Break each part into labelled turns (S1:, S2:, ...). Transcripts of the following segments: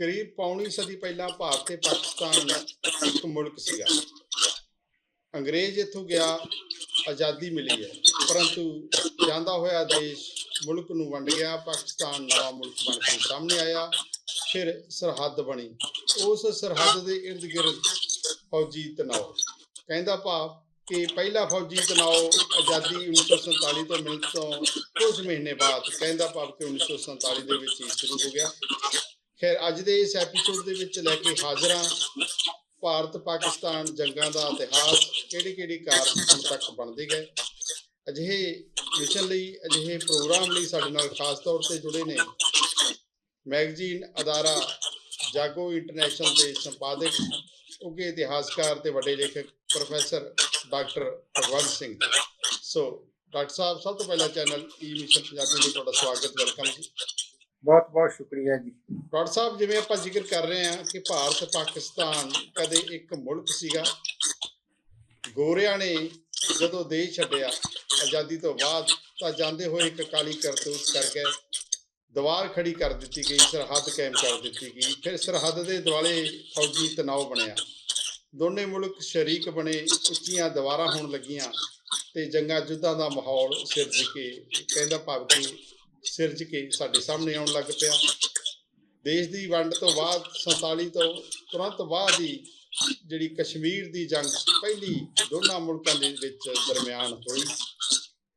S1: ਕਰੀਬ ਪੌਣੀ ਸਦੀ ਪਹਿਲਾਂ ਭਾਰਤ ਤੇ ਪਾਕਿਸਤਾਨ ਇੱਕ ਮੁਲਕ ਸੀਗਾ। ਅੰਗਰੇਜ਼ ਇੱਥੋਂ ਗਿਆ, ਆਜ਼ਾਦੀ ਮਿਲੀ ਹੈ। ਪਰੰਤੂ ਜਾਂਦਾ ਹੋਇਆ ਦੇਸ਼ ਮੁਲਕ ਨੂੰ ਵੰਡ ਗਿਆ, ਪਾਕਿਸਤਾਨ ਨਵਾਂ ਮੁਲਕ ਬਣ ਕੇ ਸਾਹਮਣੇ ਆਇਆ, ਫਿਰ ਸਰਹੱਦ ਬਣੀ। ਉਸ ਸਰਹੱਦ ਦੇ ਇਰਦ ਗਿਰਦ ਫੌਜੀ ਤਣਾਅ। ਕਹਿੰਦਾ ਭਾਵ ਕਿ ਪਹਿਲਾ ਫੌਜੀ ਤਣਾਅ ਆਜ਼ਾਦੀ 1947 ਤੋਂ ਮਿਲਣ ਤੋਂ ਕੁਝ ਮਹੀਨੇ ਬਾਅਦ, ਕਹਿੰਦਾ ਭਾਵ ਕਿ 1947 ਦੇ ਵਿੱਚ ਹੀ ਸ਼ੁਰੂ ਹੋ ਗਿਆ। ਖੈਰ ਅੱਜ ਦੇ ਇਸ ਐਪੀਸੋਡ ਦੇ ਵਿੱਚ ਲੈ ਕੇ ਹਾਜ਼ਰ ਹਾਂ ਭਾਰਤ, ਪਾਕਿਸਤਾਨ ਜੰਗਾਂ ਦਾ ਇਤਿਹਾਸ, ਕਿਹੜੀ ਕਿਹੜੀ ਕਾਰਨ ਹੁਣ ਤੱਕ ਬਣਦੇ ਗਏ ਅਜਿਹੇ ਮਿਸ਼ਨ ਲਈ, ਅਜਿਹੇ ਪ੍ਰੋਗਰਾਮ ਲਈ ਸਾਡੇ ਨਾਲ ਖਾਸ ਤੌਰ ਤੇ ਜੁੜੇ ਨੇ ਮੈਗਜ਼ੀਨ ਅਦਾਰਾ ਜਾਗੋ ਇੰਟਰਨੈਸ਼ਨਲ ਦੇ ਸੰਪਾਦਕ, ਉੱਘੇ ਇਤਿਹਾਸਕਾਰ ਤੇ ਵੱਡੇ ਲੇਖਕ professor doctor Bhagwant Singh. So doctor ਸਾਹਿਬ, ਸਭ ਤੋਂ ਪਹਿਲਾਂ ਚੈਨਲ ਈ ਮਿਸ਼ਨ ਪੰਜਾਬੀ ਲਈ ਤੁਹਾਡਾ ਸਵਾਗਤ ਵੈਲਕਮ ਜੀ।
S2: ਬਹੁਤ ਬਹੁਤ ਸ਼ੁਕਰੀਆ ਜੀ।
S1: ਡਾਕਟਰ ਸਾਹਿਬ, ਜਿਵੇਂ ਆਪਾਂ ਜ਼ਿਕਰ ਕਰ ਰਹੇ ਹਾਂ ਕਿ ਭਾਰਤ, ਪਾਕਿਸਤਾਨ ਕਦੇ ਇੱਕ ਮੁਲਕ ਸੀਗਾ, ਗੋਰਿਆਂ ਨੇ ਜਦੋਂ ਦੇਸ਼ ਛੱਡਿਆ, ਆਜ਼ਾਦੀ ਤੋਂ ਬਾਅਦ ਤਾਂ ਜਾਂਦੇ ਹੋਏ ਇੱਕ ਕਾਲੀ ਕਰਤੂਤ ਕਰ ਦੀਵਾਰ ਖੜੀ ਕਰ ਦਿੱਤੀ ਗਈ, ਸਰਹੱਦ ਕਾਇਮ ਕਰ ਦਿੱਤੀ ਗਈ, ਫਿਰ ਸਰਹੱਦ ਦੇ ਦੁਆਲੇ ਫੌਜੀ ਤਣਾਅ ਬਣਿਆ। ਦੋਨੇ ਮੁਲਕ ਸ਼ਰੀਕ ਬਣੇ, ਉੱਚੀਆਂ ਦੀਵਾਰਾਂ ਹੋਣ ਲੱਗੀਆਂ ਤੇ ਜੰਗਾਂ ਯੁੱਧਾਂ ਦਾ ਮਾਹੌਲ ਸਿਰਜ ਕੇ ਕਹਿੰਦਾ ਭਾਵ ਕਿ ਸਿਰਜ ਕੇ ਸਾਡੇ ਸਾਹਮਣੇ ਆਉਣ ਲੱਗ ਪਿਆ। ਦੇਸ਼ ਦੀ ਵੰਡ ਤੋਂ ਬਾਅਦ 47 ਤੋਂ ਤੁਰੰਤ ਬਾਅਦ ਹੀ ਜਿਹੜੀ ਕਸ਼ਮੀਰ ਦੀ ਜੰਗ ਪਹਿਲੀ ਦੋਨਾਂ ਮੁਲਕਾਂ ਦੇ ਵਿੱਚ ਦਰਮਿਆਨ ਹੋਈ।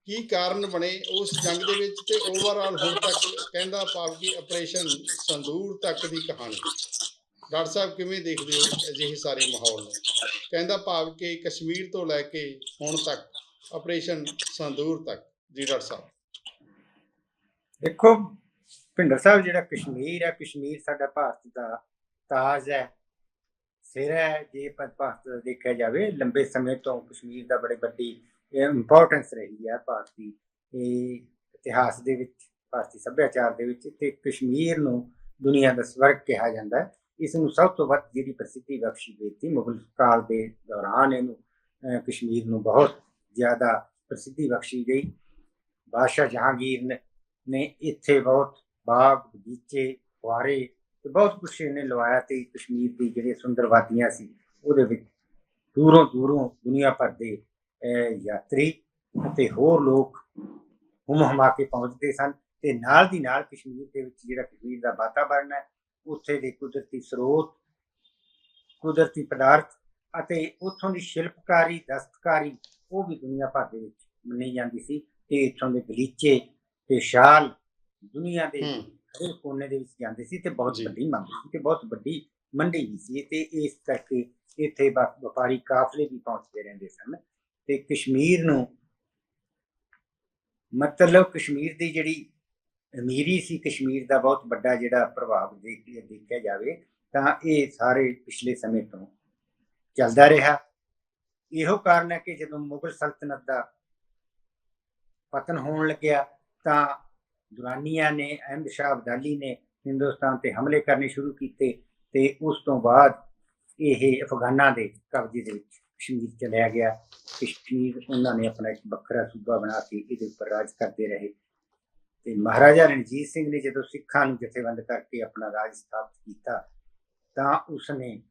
S1: ਕੀ ਕਾਰਨ ਬਣੇ ਉਸ ਜੰਗ ਦੇ ਵਿੱਚ ਤੇ ਓਵਰਆਲ ਹੁਣ ਤੱਕ ਕਹਿੰਦਾ ਭਾਵ ਕਿ ਆਪਰੇਸ਼ਨ ਸੰਦੂਰ ਤੱਕ ਦੀ ਕਹਾਣੀ। ਡਾਕਟਰ ਸਾਹਿਬ, ਕਿਵੇਂ ਦੇਖਦੇ ਹੋ ਅਜਿਹੇ ਸਾਰੇ ਮਾਹੌਲ ਨੂੰ? ਕਹਿੰਦਾ ਭਾਵ ਕਿ ਕਸ਼ਮੀਰ ਤੋਂ ਲੈ ਕੇ ਹੁਣ ਤੱਕ ਆਪਰੇਸ਼ਨ ਸੰਦੂਰ ਤੱਕ। ਜੀ ਡਾਕਟਰ ਸਾਹਿਬ।
S2: ਦੇਖੋ, ਭਿੰਡਰ ਸਾਹਿਬ ਜਿਹੜਾ ਕਸ਼ਮੀਰ ਹੈ, ਕਸ਼ਮੀਰ ਸਾਡਾ ਭਾਰਤ ਦਾ ਤਾਜ ਹੈ, ਸਿਰ ਹੈ। ਜੇ ਭਾਰਤ ਦਾ ਦੇਖਿਆ ਜਾਵੇ, ਲੰਬੇ ਸਮੇਂ ਤੋਂ ਕਸ਼ਮੀਰ ਦਾ ਬੜੀ ਵੱਡੀ ਇੰਪੋਰਟੈਂਸ ਰਹੀ ਹੈ ਭਾਰਤੀ, ਇਹ ਇਤਿਹਾਸ ਦੇ ਵਿੱਚ, ਭਾਰਤੀ ਸੱਭਿਆਚਾਰ ਦੇ ਵਿੱਚ, ਤੇ ਕਸ਼ਮੀਰ ਨੂੰ ਦੁਨੀਆ ਦਾ ਸਵਰਗ ਕਿਹਾ ਜਾਂਦਾ ਹੈ। ਇਸ ਨੂੰ ਸਭ ਤੋਂ ਵੱਧ ਜਿਹੜੀ ਪ੍ਰਸਿੱਧੀ ਬਖਸ਼ੀ ਗਈ ਸੀ ਮੁਗਲ ਕਾਲ ਦੇ ਦੌਰਾਨ ਇਹਨੂੰ ਕਸ਼ਮੀਰ ਨੂੰ ਬਹੁਤ ਜ਼ਿਆਦਾ ਪ੍ਰਸਿੱਧੀ ਬਖਸ਼ੀ ਗਈ। ਬਾਦਸ਼ਾਹ ਜਹਾਂਗੀਰ ਨੇ ਨੇ ਇੱਥੇ ਬਹੁਤ ਬਾਗ ਬਗੀਚੇ ਫੁਆਰੇ ਤੇ ਬਹੁਤ ਕੁਛ ਇਹਨੇ ਲਵਾਇਆ ਤੇ ਕਸ਼ਮੀਰ ਦੀ ਜਿਹੜੇ ਸੁੰਦਰ ਵਾਦੀਆਂ ਸੀ ਉਹਦੇ ਵਿੱਚ ਦੂਰੋਂ ਦੂਰੋਂ ਦੁਨੀਆ ਭਰ ਦੇ ਅਹ, ਯਾਤਰੀ ਅਤੇ ਹੋਰ ਲੋਕ ਹੁਮ ਹਮਾ ਕੇ ਪਹੁੰਚਦੇ ਸਨ ਤੇ ਨਾਲ ਦੀ ਨਾਲ ਕਸ਼ਮੀਰ ਦੇ ਵਿੱਚ ਜਿਹੜਾ ਕਸ਼ਮੀਰ ਦਾ ਵਾਤਾਵਰਣ ਹੈ ਉੱਥੇ ਦੇ ਕੁਦਰਤੀ ਸਰੋਤ ਕੁਦਰਤੀ ਪਦਾਰਥ ਅਤੇ ਉੱਥੋਂ ਦੀ ਸ਼ਿਲਪਕਾਰੀ ਦਸਤਕਾਰੀ ਉਹ ਵੀ ਦੁਨੀਆ ਭਰ ਦੇ ਵਿੱਚ ਮੰਨੀ ਜਾਂਦੀ ਸੀ ਤੇ ਇੱਥੋਂ ਦੇ ਗਲੀਚੇ ਤੇ ਸ਼ਾਲ ਦੁਨੀਆ ਦੇ
S1: ਹੂੰ
S2: ਹਰੇਕ ਕੋਨੇ ਦੇ ਵਿੱਚ ਜਾਂਦੇ ਸੀ ਤੇ ਬਹੁਤ। ਵੱਡੀ ਮੰਗ ਸੀ ਤੇ ਬਹੁਤ ਵੱਡੀ ਮੰਡੀ ਵੀ ਸੀ ਤੇ ਇਸ ਕਰਕੇ ਇੱਥੇ ਵਪਾਰੀ ਕਾਫਲੇ ਵੀ ਪਹੁੰਚਦੇ ਰਹਿੰਦੇ ਸਨ ਤੇ ਕਸ਼ਮੀਰ ਨੂੰ ਮਤਲਬ ਕਸ਼ਮੀਰ ਦੀ ਜਿਹੜੀ ਅਮੀਰੀ ਸੀ ਕਸ਼ਮੀਰ ਦਾ ਬਹੁਤ ਵੱਡਾ ਜਿਹੜਾ ਪ੍ਰਭਾਵ ਦੇਖ ਦੇਖਿਆ ਜਾਵੇ ਤਾਂ ਇਹ ਸਾਰੇ ਪਿਛਲੇ ਸਮੇਂ ਤੋਂ ਚੱਲਦਾ ਰਿਹਾ ਇਹੋ ਕਾਰਨ ਹੈ ਕਿ ਜਦੋਂ ਮੁਗਲ ਸਲਤਨਤ ਦਾ ਪਤਨ ਹੋਣ ਲੱਗਿਆ ਤਾਂ ਦੁਰਾਨੀਆਂ ਨੇ, ਅਹਿਮਦ ਸ਼ਾਹ ਅਬਦਾਲੀ ਨੇ ਹਿੰਦੁਸਤਾਨ ਤੇ ਹਮਲੇ ਕਰਨੇ ਸ਼ੁਰੂ ਕੀਤੇ ਤੇ ਉਸ ਤੋਂ ਬਾਅਦ ਇਹ ਅਫਗਾਨਾਂ ਦੇ ਕਬਜ਼ੇ ਦੇ ਵਿੱਚ ਕਸ਼ਮੀਰ ਚਲਿਆ ਗਿਆ। ਕਸ਼ਮੀਰ ਉਹਨਾਂ ਨੇ ਆਪਣਾ ਇੱਕ ਵੱਖਰਾ ਸੂਬਾ ਬਣਾ ਕੇ ਇਹਦੇ ਉੱਪਰ ਰਾਜ ਕਰਦੇ ਰਹੇ। ਤੇ ਮਹਾਰਾਜਾ ਰਣਜੀਤ ਸਿੰਘ ਨੇ ਜਦੋਂ ਸਿੱਖਾਂ ਨੂੰ ਜਥੇਬੰਦ ਕਰਕੇ ਆਪਣਾ ਰਾਜ ਸਥਾਪਿਤ ਕੀਤਾ ਤਾਂ ਉਸਨੇ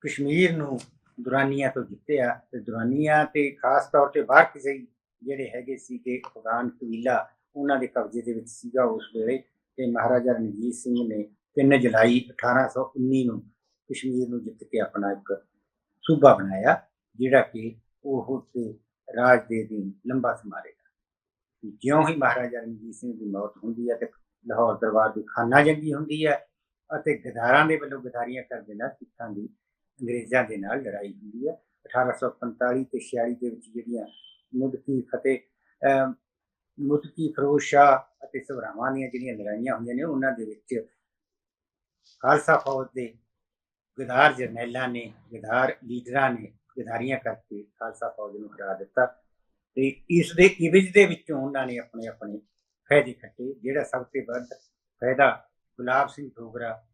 S2: ਕਸ਼ਮੀਰ ਨੂੰ ਦੁਰਾਨੀਆਂ ਤੋਂ ਜਿੱਤਿਆ ਤੇ ਦੁਰਾਨੀਆਂ ਤੇ ਖਾਸ ਤੌਰ ਤੇ ਬਾਹਰ ਕਿਸੇ ਜਿਹੜੇ ਹੈਗੇ ਸੀਗੇ ਕਿ ਅਫਗਾਨ ਕਬੀਲਾ, ਉਹਨਾਂ ਦੇ ਕਬਜ਼ੇ ਦੇ ਵਿੱਚ ਸੀਗਾ ਉਸ ਵੇਲੇ ਤੇ ਮਹਾਰਾਜਾ ਰਣਜੀਤ ਸਿੰਘ ਨੇ 3 ਜੁਲਾਈ 1819 ਨੂੰ ਕਸ਼ਮੀਰ ਨੂੰ ਜਿੱਤ ਕੇ ਆਪਣਾ ਇੱਕ ਸੂਬਾ ਬਣਾਇਆ, ਜਿਹੜਾ ਕਿ ਉਹ ਤੇ ਰਾਜ ਦੇ ਦਿਨ ਲੰਬਾ ਸਮਾਂ ਰਹੇਗਾ ਜਿਉਂ ਹੀ ਮਹਾਰਾਜਾ ਰਣਜੀਤ ਸਿੰਘ ਦੀ ਮੌਤ ਹੁੰਦੀ ਹੈ ਤੇ ਲਾਹੌਰ ਦਰਬਾਰ ਦੀ ਖਾਨਾ ਜੰਗੀ ਹੁੰਦੀ ਹੈ ਅਤੇ ਗਦਾਰਾਂ ਦੇ ਵੱਲੋਂ ਗਦਾਰੀਆਂ ਕਰਦੇ ਨਾਲ ਸਿੱਖਾਂ ਦੀ ਅੰਗਰੇਜ਼ਾਂ ਦੇ ਨਾਲ ਲੜਾਈ ਹੁੰਦੀ ਹੈ। 1845 ਤੇ 46 ਦੇ ਵਿੱਚ ਜਿਹੜੀਆਂ ਮੁਦਕੀ ਫਤਿਹ, ਅਹ ਮੁਦਕੀ ਫਿਰੋਜ਼ ਸ਼ਾਹ ਅਤੇ ਸਵਰਾਵਾਂ ਦੀਆਂ ਜਿਹੜੀਆਂ ਲੜਾਈਆਂ ਹੁੰਦੀਆਂ ਨੇ, ਉਹਨਾਂ ਦੇ ਵਿੱਚ ਖਾਲਸਾ ਫੌਜ ਦੇ ਗਦਾਰ ਜਰਨੈਲਾਂ ਨੇ, ਗਦਾਰ ਲੀਡਰਾਂ ਨੇ ਗਦਾਰੀਆਂ ਕਰਕੇ ਖਾਲਸਾ ਫੌਜ ਨੂੰ ਹਰਾ ਦਿੱਤਾ ਤੇ ਇਸ ਦੇ ਇਵਜ ਦੇ ਵਿੱਚੋਂ ਉਹਨਾਂ ਨੇ ਆਪਣੇ ਆਪਣੇ ਫਾਇਦੇ ਖੱਟੇ ਜਿਹੜਾ ਸਭ ਤੋਂ ਵੱਧ ਫਾਇਦਾ ਗੁਲਾਬ ਸਿੰਘ ਠੋਗਰਾ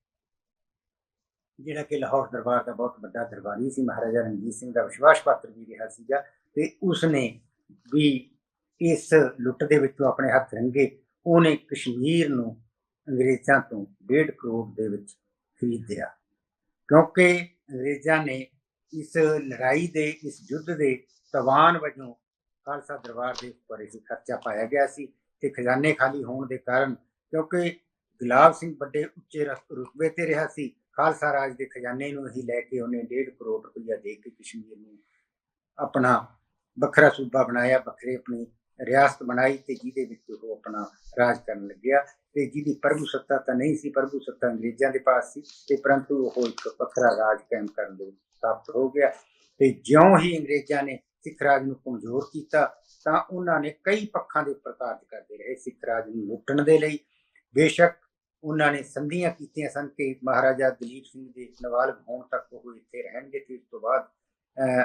S2: ਜਿਹੜਾ ਕਿ ਲਾਹੌਰ ਦਰਬਾਰ ਦਾ ਬਹੁਤ ਵੱਡਾ ਦਰਬਾਰੀ ਸੀ, ਮਹਾਰਾਜਾ ਰਣਜੀਤ ਸਿੰਘ ਦਾ ਵਿਸ਼ਵਾਸ ਪਾਤਰ ਵੀ ਰਿਹਾ ਸੀਗਾ ਤੇ ਉਸਨੇ ਵੀ ਇਸ ਲੁੱਟ ਦੇ ਵਿੱਚੋਂ ਆਪਣੇ ਹੱਥ ਰੰਗੇ ਉਹਨੇ ਕਸ਼ਮੀਰ ਨੂੰ ਅੰਗਰੇਜ਼ਾਂ ਤੋਂ 1.5 ਕਰੋੜ ਦੇ ਵਿੱਚ ਖਰੀਦਿਆ। ਕਿਉਂਕਿ ਅੰਗਰੇਜ਼ਾਂ ਨੇ ਇਸ ਲੜਾਈ ਦੇ, ਇਸ ਯੁੱਧ ਦੇ ਤਵਾਨ ਵਜੋਂ ਖਾਲਸਾ ਦਰਬਾਰ ਦੇ ਉੱਪਰ ਇਹ ਖਰਚਾ ਪਾਇਆ ਗਿਆ ਸੀ ਤੇ ਖਜ਼ਾਨੇ ਖਾਲੀ ਹੋਣ ਦੇ ਕਾਰਨ ਕਿਉਂਕਿ ਗੁਲਾਬ ਸਿੰਘ ਵੱਡੇ ਉੱਚੇ ਰਸ- ਰੁਤਬੇ ਤੇ ਰਿਹਾ ਸੀ, ਖਾਲਸਾ ਰਾਜ ਦੇ ਖਜ਼ਾਨੇ ਨੂੰ ਹੀ ਲੈ ਕੇ ਉਹਨੇ 1.5 ਕਰੋੜ ਰੁਪਈਆ ਦੇ ਕੇ ਕਸ਼ਮੀਰ ਨੂੰ ਆਪਣਾ ਵੱਖਰਾ ਸੂਬਾ ਬਣਾਇਆ ਵੱਖਰੇ ਆਪਣੀ ਰਿਆਸਤ ਬਣਾਈ ਤੇ ਜਿਹਦੇ ਵਿੱਚ ਉਹ ਆਪਣਾ ਰਾਜ ਕਰਨ ਲੱਗਿਆ। ਤੇ ਜਿਹਦੀ ਪ੍ਰਭੂ ਸੱਤਾ ਤਾਂ ਨਹੀਂ ਸੀ ਪ੍ਰਭੂ ਸੱਤਾ ਅੰਗਰੇਜ਼ਾਂ ਦੇ ਪਾਸ ਸੀ ਤੇ ਪਰੰਤੂ ਉਹ ਇੱਕ ਵੱਖਰਾ ਰਾਜ ਕਾਇਮ ਕਰਨ ਦੇ ਵਿੱਚ ਹੋ ਗਿਆ। ਤੇ ਜਿਉਂ ਹੀ ਅੰਗਰੇਜ਼ਾਂ ਨੇ ਸਿੱਖ ਰਾਜ ਨੂੰ ਕਮਜ਼ੋਰ ਕੀਤਾ ਤਾਂ ਉਹਨਾਂ ਨੇ ਕਈ ਪੱਖਾਂ ਦੇ ਉੱਪਰ ਕਾਰਜ ਕਰਦੇ ਰਹੇ ਸਿੱਖ ਰਾਜ ਨੂੰ ਲੁੱਟਣ ਦੇ ਲਈ। ਬੇਸ਼ੱਕ ਉਹਨਾਂ ਨੇ ਸੰਧੀਆਂ ਕੀਤੀਆਂ ਸਨ ਕਿ ਮਹਾਰਾਜਾ ਦਲੀਪ ਸਿੰਘ ਦੇ ਨਵਾਲਗ ਹੋਣ ਤੱਕ ਉਹ ਇੱਥੇ ਰਹਿਣਗੇ ਤੇ ਉਸ ਤੋਂ ਬਾਅਦ ਅਹ,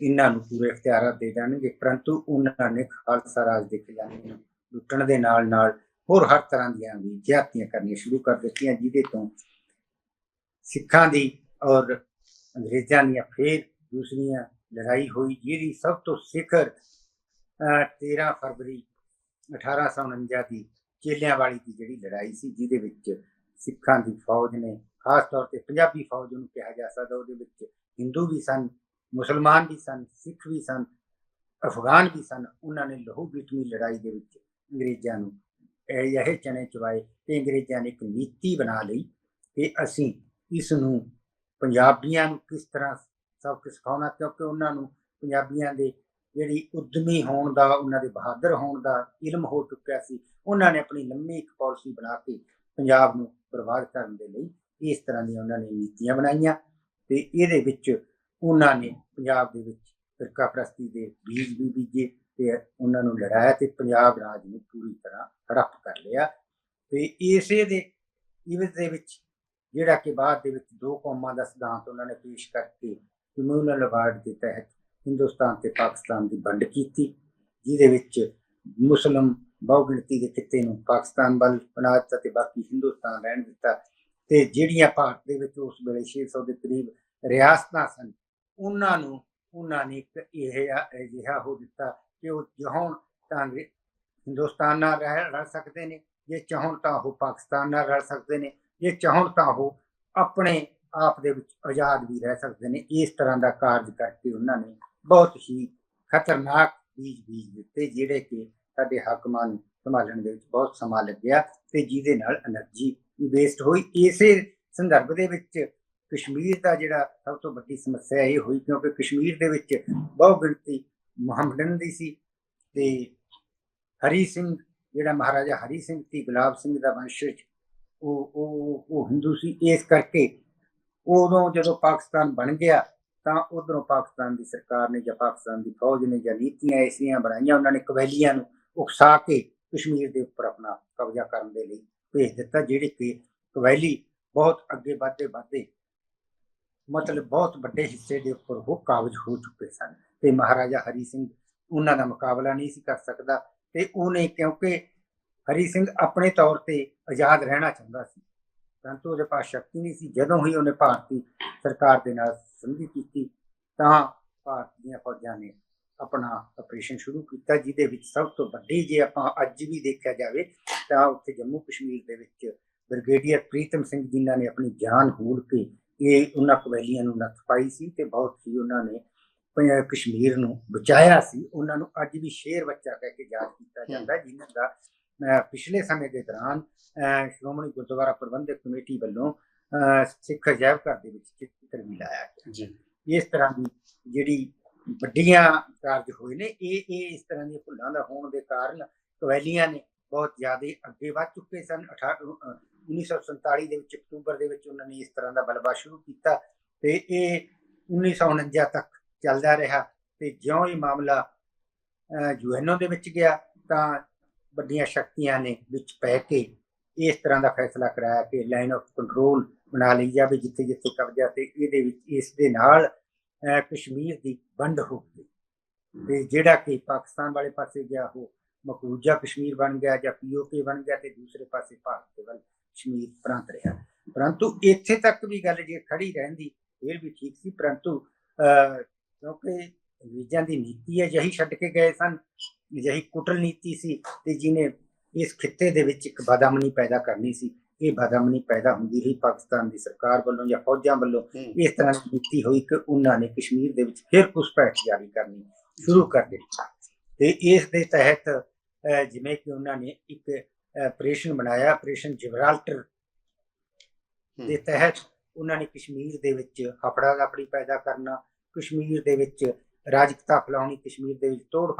S2: ਇਹਨਾਂ ਨੂੰ ਪੂਰੇ ਇਖਤਿਆਰਾਤ ਦੇ ਦੇਣਗੇ ਪਰੰਤੂ ਉਹਨਾਂ ਨੇ ਖਾਲਸਾ ਰਾਜ ਦੇ ਖਜ਼ਾਨੇ ਨੂੰ ਲੁੱਟਣ ਦੇ ਨਾਲ ਨਾਲ ਹੋਰ ਹਰ ਤਰ੍ਹਾਂ ਦੀਆਂ ਵੀ ਜਿਆਤੀਆਂ ਕਰਨੀਆਂ ਸ਼ੁਰੂ ਕਰ ਦਿੱਤੀਆਂ ਜਿਹਦੇ ਤੋਂ ਸਿੱਖਾਂ ਦੀ ਔਰ ਅੰਗਰੇਜ਼ਾਂ ਦੀਆਂ ਫੇਰ ਦੂਸਰੀਆਂ ਲੜਾਈ ਹੋਈ ਜਿਹਦੀ ਸਭ ਤੋਂ ਸਿਖਰ ਅਹ, 13 ਫਰਵਰੀ 1849 ਦੀ ਚੇਲਿਆਂ ਵਾਲੀ ਦੀ ਜਿਹੜੀ ਲੜਾਈ ਸੀ ਜਿਹਦੇ ਵਿੱਚ ਸਿੱਖਾਂ ਦੀ ਫੌਜ ਨੇ ਖਾਸ ਤੌਰ ਤੇ ਪੰਜਾਬੀ ਫੌਜ ਨੂੰ ਕਿਹਾ ਜਾ ਸਕਦਾ ਉਹਦੇ ਵਿੱਚ ਹਿੰਦੂ ਵੀ ਸਨ ਮੁਸਲਮਾਨ ਵੀ ਸਨ, ਸਿੱਖ ਵੀ ਸਨ, ਅਫਗਾਨ ਵੀ ਸਨ, ਉਹਨਾਂ ਨੇ ਲਹੂ ਬਿਟਵੀ ਲੜਾਈ ਦੇ ਵਿੱਚ ਅੰਗਰੇਜ਼ਾਂ ਨੂੰ ਇਹ ਚਣੇ ਚਵਾਏ ਤੇ ਅੰਗਰੇਜ਼ਾਂ ਨੇ ਇੱਕ ਨੀਤੀ ਬਣਾ ਲਈ ਕਿ ਅਸੀਂ ਇਸ ਨੂੰ ਪੰਜਾਬੀਆਂ ਨੂੰ ਕਿਸ ਤਰ੍ਹਾਂ ਸਭ ਕੁਝ ਸਿਖਾਉਣਾ, ਕਿਉਂਕਿ ਉਹਨਾਂ ਨੂੰ ਪੰਜਾਬੀਆਂ ਦੇ ਜਿਹੜੀ ਉਦਮੀ ਹੋਣ ਦਾ, ਉਹਨਾਂ ਦੇ ਬਹਾਦਰ ਹੋਣ ਦਾ ਇਲਮ ਹੋ ਚੁੱਕਿਆ ਸੀ, ਉਹਨਾਂ ਨੇ ਆਪਣੀ ਲੰਮੀ ਇੱਕ ਪਾਲਿਸੀ ਬਣਾ ਕੇ ਪੰਜਾਬ ਨੂੰ ਬਰਬਾਦ ਕਰਨ ਦੇ ਲਈ ਇਸ ਤਰ੍ਹਾਂ ਦੀਆਂ ਉਹਨਾਂ ਨੇ ਨੀਤੀਆਂ ਬਣਾਈਆਂ ਤੇ ਇਹਦੇ ਵਿੱਚ ਉਹਨਾਂ ਨੇ ਪੰਜਾਬ ਦੇ ਵਿੱਚ ਫਿਰਕਾ ਪ੍ਰਸਤੀ ਦੇ ਬੀਜ ਵੀ ਬੀਜੇ ਤੇ ਉਹਨਾਂ ਨੂੰ ਲੜਾਇਆ ਤੇ ਪੰਜਾਬ ਰਾਜ ਨੂੰ ਪੂਰੀ ਤਰ੍ਹਾਂ ਹੜੱਪ ਕਰ ਲਿਆ। ਤੇ ਇਸੇ ਦੇ ਇਵਜ਼ ਦੇ ਵਿੱਚ ਜਿਹੜਾ ਕਿ ਬਾਅਦ ਦੇ ਵਿੱਚ ਦੋ ਕੌਮਾਂ ਦਾ ਸਿਧਾਂਤ ਉਹਨਾਂ ਨੇ ਪੇਸ਼ ਕਰਕੇ ਕਮਿਊਨਲ ਅਵਾਰਡ ਦੇ ਤਹਿਤ ਹਿੰਦੁਸਤਾਨ ਤੇ ਪਾਕਿਸਤਾਨ ਦੀ ਵੰਡ ਕੀਤੀ, ਜਿਹਦੇ ਵਿੱਚ ਮੁਸਲਮ ਬਹੁਗਿਣਤੀ ਦੇ ਖਿੱਤੇ ਨੂੰ ਪਾਕਿਸਤਾਨ ਵੱਲ ਬਣਾ ਦਿੱਤਾ ਤੇ ਬਾਕੀ ਹਿੰਦੁਸਤਾਨ ਰਹਿਣ ਦਿੱਤਾ। ਤੇ ਜਿਹੜੀਆਂ ਭਾਰਤ ਦੇ ਵਿੱਚ ਉਸ ਵੇਲੇ 600 ਦੇ ਕਰੀਬ ਰਿਆਸਤਾਂ ਸਨ ਉਹਨਾਂ ਨੂੰ, ਉਹਨਾਂ ਨੇ ਇੱਕ ਇਹ ਅਜਿਹਾ ਹੋ ਦਿੱਤਾ ਕਿ ਉਹ ਜਹਾਂ ਤਾਂ ਹਿੰਦੁਸਤਾਨ ਨਾਲ ਰਹਿ ਸਕਦੇ ਨੇ, ਜੇ ਚਾਹਣ ਤਾਂ ਉਹ ਪਾਕਿਸਤਾਨ ਨਾਲ ਰਹਿ ਸਕਦੇ ਨੇ, ਜੇ ਚਾਹਣ ਤਾਂ ਉਹ ਆਪਣੇ ਆਪ ਦੇ ਵਿੱਚ ਆਜ਼ਾਦ ਵੀ ਰਹਿ ਸਕਦੇ ਨੇ, ਇਸ ਤਰ੍ਹਾਂ ਦਾ ਕਾਰਜ ਕਰਕੇ ਉਹਨਾਂ ਨੇ ਬਹੁਤ ਹੀ ਖਤਰਨਾਕ ਬੀਜ ਬੀਜ ਦਿੱਤੇ, ਜਿਹੜੇ ਕਿ ਸਾਡੇ ਹਾਕਮਾਂ ਨੂੰ ਸੰਭਾਲਣ ਦੇ ਵਿੱਚ ਬਹੁਤ ਸਮਾਂ ਲੱਗਿਆ ਤੇ ਜਿਹਦੇ ਨਾਲ એનર્ਜੀ ਵੇਸਟ ਹੋਈ। ਇਸੇ ਸੰਦਰਭ ਦੇ ਵਿੱਚ ਕਸ਼ਮੀਰ ਦਾ ਜਿਹੜਾ ਸਭ ਤੋਂ ਵੱਡੀ ਸਮੱਸਿਆ ਇਹ ਹੋਈ ਕਿਉਂਕਿ ਕਸ਼ਮੀਰ ਦੇ ਵਿੱਚ ਬਹੁ ਗਿਣਤੀ ਮੁਹੰਮਦਨ ਦੀ ਸੀ ਤੇ ਹਰੀ ਸਿੰਘ, ਜਿਹੜਾ ਮਹਾਰਾਜਾ ਹਰੀ ਸਿੰਘ ਸੀ, ਗੁਲਾਬ ਸਿੰਘ ਦਾ ਵੰਸ਼ਜ ਉਹ ਉਹ ਉਹ ਹਿੰਦੂ ਸੀ। ਇਸ ਕਰਕੇ ਉਦੋਂ ਜਦੋਂ ਪਾਕਿਸਤਾਨ ਬਣ ਗਿਆ ਤਾਂ ਉਧਰੋਂ ਪਾਕਿਸਤਾਨ ਦੀ ਸਰਕਾਰ ਨੇ ਜਾਂ ਪਾਕਿਸਤਾਨ ਦੀ ਫੌਜ ਨੇ ਜਾਂ ਨੀਤੀਆਂ ਐਸੀਆਂ ਬਣਾਈਆਂ, ਉਹਨਾਂ ਨੇ ਕਬੈਲੀਆਂ ਨੂੰ ਉਕਸਾ ਕੇ ਕਸ਼ਮੀਰ ਦੇ ਉੱਪਰ ਆਪਣਾ ਕਬਜ਼ਾ ਕਰਨ ਦੇ ਲਈ ਭੇਜ ਦਿੱਤਾ, ਜਿਹੜੇ ਕਿ ਕਬੈਲੀ ਬਹੁਤ ਅੱਗੇ ਵਧਦੇ ਵਧਦੇ ਮਤਲਬ ਬਹੁਤ ਵੱਡੇ ਹਿੱਸੇ ਦੇ ਉੱਪਰ ਉਹ ਕਾਬਜ ਹੋ ਚੁੱਕੇ ਸਨ। ਤੇ ਮਹਾਰਾਜਾ ਹਰੀ ਸਿੰਘ ਉਹਨਾਂ ਦਾ ਮੁਕਾਬਲਾ ਨਹੀਂ ਸੀ ਕਰ ਸਕਦਾ ਤੇ ਉਹਨੇ ਕਿਉਂਕਿ ਹਰੀ ਸਿੰਘ ਆਪਣੇ ਤੌਰ ਤੇ ਆਜ਼ਾਦ ਰਹਿਣਾ ਚਾਹੁੰਦਾ ਸੀ, ਪਰੰਤੂ ਉਹਦੇ ਪਾਸ ਸ਼ਕਤੀ ਨਹੀਂ ਸੀ। ਜਦੋਂ ਹੀ ਉਹਨੇ ਭਾਰਤੀ ਸਰਕਾਰ ਦੇ ਨਾਲ ਸੰਧੀ ਕੀਤੀ, ਤਾਂ ਭਾਰਤ ਦੀਆਂ ਫੌਜਾਂ ਨੇ ਆਪਣਾ ਆਪਰੇਸ਼ਨ ਸ਼ੁਰੂ ਕੀਤਾ, ਜਿਹਦੇ ਵਿੱਚ ਸਭ ਤੋਂ ਵੱਡੀ ਜੇ ਆਪਾਂ ਅੱਜ ਵੀ ਦੇਖਿਆ ਜਾਵੇ, ਤਾਂ ਉੱਥੇ ਜੰਮੂ ਕਸ਼ਮੀਰ ਦੇ ਵਿੱਚ ਬ੍ਰਿਗੇਡੀਅਰ ਪ੍ਰੀਤਮ ਸਿੰਘ ਜਿਨ੍ਹਾਂ ਨੇ ਆਪਣੀ ਜਾਨ ਹੂਲ ਕੇ ਇਹ ਉਹਨਾਂ ਕਬੈਲੀਆਂ ਨੂੰ ਨੱਥ ਪਾਈ ਸੀ ਤੇ ਬਹੁਤ ਹੀ ਉਹਨਾਂ ਨੇ ਪ- ਕਸ਼ਮੀਰ ਨੂੰ ਬਚਾਇਆ ਸੀ। ਉਹਨਾਂ ਨੂੰ ਅੱਜ ਵੀ ਸ਼ੇਰ ਬੱਚਾ ਕਹਿ ਕੇ ਯਾਦ ਕੀਤਾ ਜਾਂਦਾ ਜਿਨ੍ਹਾਂ ਦਾ ਪਿਛਲੇ ਸਮੇਂ ਦੇ ਦੌਰਾਨ ਸ਼੍ਰੋਮਣੀ ਗੁਰਦੁਆਰਾ ਪ੍ਰਬੰਧਕ ਕਮੇਟੀ ਵੱਲੋਂ ਸਿੱਖ ਅਜਾਇਬ ਘਰ ਦੇ ਵਿੱਚ ਚਿੱਤਰ ਵੀ ਲਾਇਆ ਗਿਆ।
S1: ਜੀ।
S2: ਇਸ ਤਰ੍ਹਾਂ ਦੀ ਜਿਹੜੀ ਵੱਡੀਆਂ ਕਾਰਜ ਹੋਏ ਨੇ ਇਹ ਇਹ ਇਸ ਤਰ੍ਹਾਂ ਦੀਆਂ ਭੁੱਲਾਂ ਦਾ ਹੋਣ ਦੇ ਕਾਰਨ ਕਵੈਲੀਆਂ ਨੇ ਬਹੁਤ ਜ਼ਿਆਦਾ ਅੱਗੇ ਵੱਧ ਚੁੱਕੇ ਸਨ। 1947 ਦੇ ਵਿੱਚ, ਅਕਤੂਬਰ ਦੇ ਵਿੱਚ ਉਹਨਾਂ ਨੇ ਇਸ ਤਰ੍ਹਾਂ ਦਾ ਬਲਬਾ ਸ਼ੁਰੂ ਕੀਤਾ ਤੇ ਇਹ 1949 ਤੱਕ ਚੱਲਦਾ ਰਿਹਾ ਤੇ ਜਿਉਂ ਹੀ ਮਾਮਲਾ ਯੂਐਨਓ ਦੇ ਵਿੱਚ ਗਿਆ ਤਾਂ ਵੱਡੀਆਂ ਸ਼ਕਤੀਆਂ ਨੇ ਵਿੱਚ ਪੈ ਕੇ ਇਸ ਤਰ੍ਹਾਂ ਦਾ ਫੈਸਲਾ ਕਰਾਇਆ ਕਿ ਲਾਈਨ ਆਫ ਕੰਟਰੋਲ ਬਣਾ ਲਈ ਜਾਵੇ, ਜਿੱਥੇ ਜਿੱਥੇ ਕਬਜ਼ਾ ਤੇ ਇਹਦੇ ਵਿੱਚ, ਇਸ ਦੇ ਨਾਲ, ਅਹ, ਕਸ਼ਮੀਰ ਦੀ ਵੰਡ ਹੋ ਗਈ। ਤੇ ਜਿਹੜਾ ਕਿ ਪਾਕਿਸਤਾਨ ਵਾਲੇ ਪਾਸੇ ਗਿਆ, ਉਹ ਮਕਬੂਜਾ ਕਸ਼ਮੀਰ ਬਣ ਗਿਆ ਜਾਂ ਪੀਓਕੇ ਬਣ ਗਿਆ ਤੇ ਦੂਸਰੇ ਪਾਸੇ ਭਾਰਤ ਦੇ ਵੱਲ ਕਸ਼ਮੀਰ ਪ੍ਰਾਂਤ ਰਿਹਾ। ਪਰੰਤੂ ਇੱਥੇ ਤੱਕ ਵੀ ਗੱਲ ਜੇ ਖੜੀ ਰਹਿੰਦੀ ਫਿਰ ਵੀ ਠੀਕ ਸੀ। ਪਰੰਤੂ ਕਿਉਂਕਿ ਅੰਗਰੇਜ਼ਾਂ ਦੀ ਨੀਤੀ ਹੈ ਜਹੀ ਛੱਡ ਕੇ ਗਏ ਸਨ ਜਹੀ ਕੁਟਲ ਨੀਤੀ ਸੀ ਤੇ ਜਿਹਨੇ ਇਸ ਖਿੱਤੇ ਦੇ ਵਿੱਚ ਇੱਕ ਬਦਅਮਨੀ ਪੈਦਾ ਕਰਨੀ ਸੀ ਇਹ ਬਦਮਨੀ ਪੈਦਾ ਹੁੰਦੀ ਰਹੀ ਪਾਕਿਸਤਾਨ ਦੀ ਸਰਕਾਰ ਵੱਲੋਂ ਜਾਂ ਫੌਜਾਂ ਵੱਲੋਂ। ਇਸ ਤਰ੍ਹਾਂ ਦੀ ਨੀਤੀ ਹੋਈ ਕਿ ਉਹਨਾਂ ਨੇ ਕਸ਼ਮੀਰ ਦੇ ਵਿੱਚ ਫਿਰ ਘੁਸਪੈਠ ਜਾਰੀ ਕਰਨੀ ਸ਼ੁਰੂ ਕਰ ਦਿੱਤੀ। ਤੇ ਇਸ ਦੇ ਤਹਿਤ ਜਿਵੇਂ ਕਿ ਉਹਨਾਂ ਨੇ ਇੱਕ ਆਪਰੇਸ਼ਨ ਬਣਾਇਆ ਆਪਰੇਸ਼ਨ ਜਿਬਰਾਲਟਰ। ਦੇ ਤਹਿਤ ਉਹਨਾਂ ਨੇ ਕਸ਼ਮੀਰ ਦੇ ਵਿੱਚ ਹਫੜਾ ਦਫੜੀ ਪੈਦਾ ਕਰਨਾ ਕਸ਼ਮੀਰ ਦੇ ਵਿੱਚ ਰਾਜਕਤਾ ਫੈਲਾਉਣੀ ਕਸ਼ਮੀਰ ਦੇ ਵਿੱਚ ਤੋੜ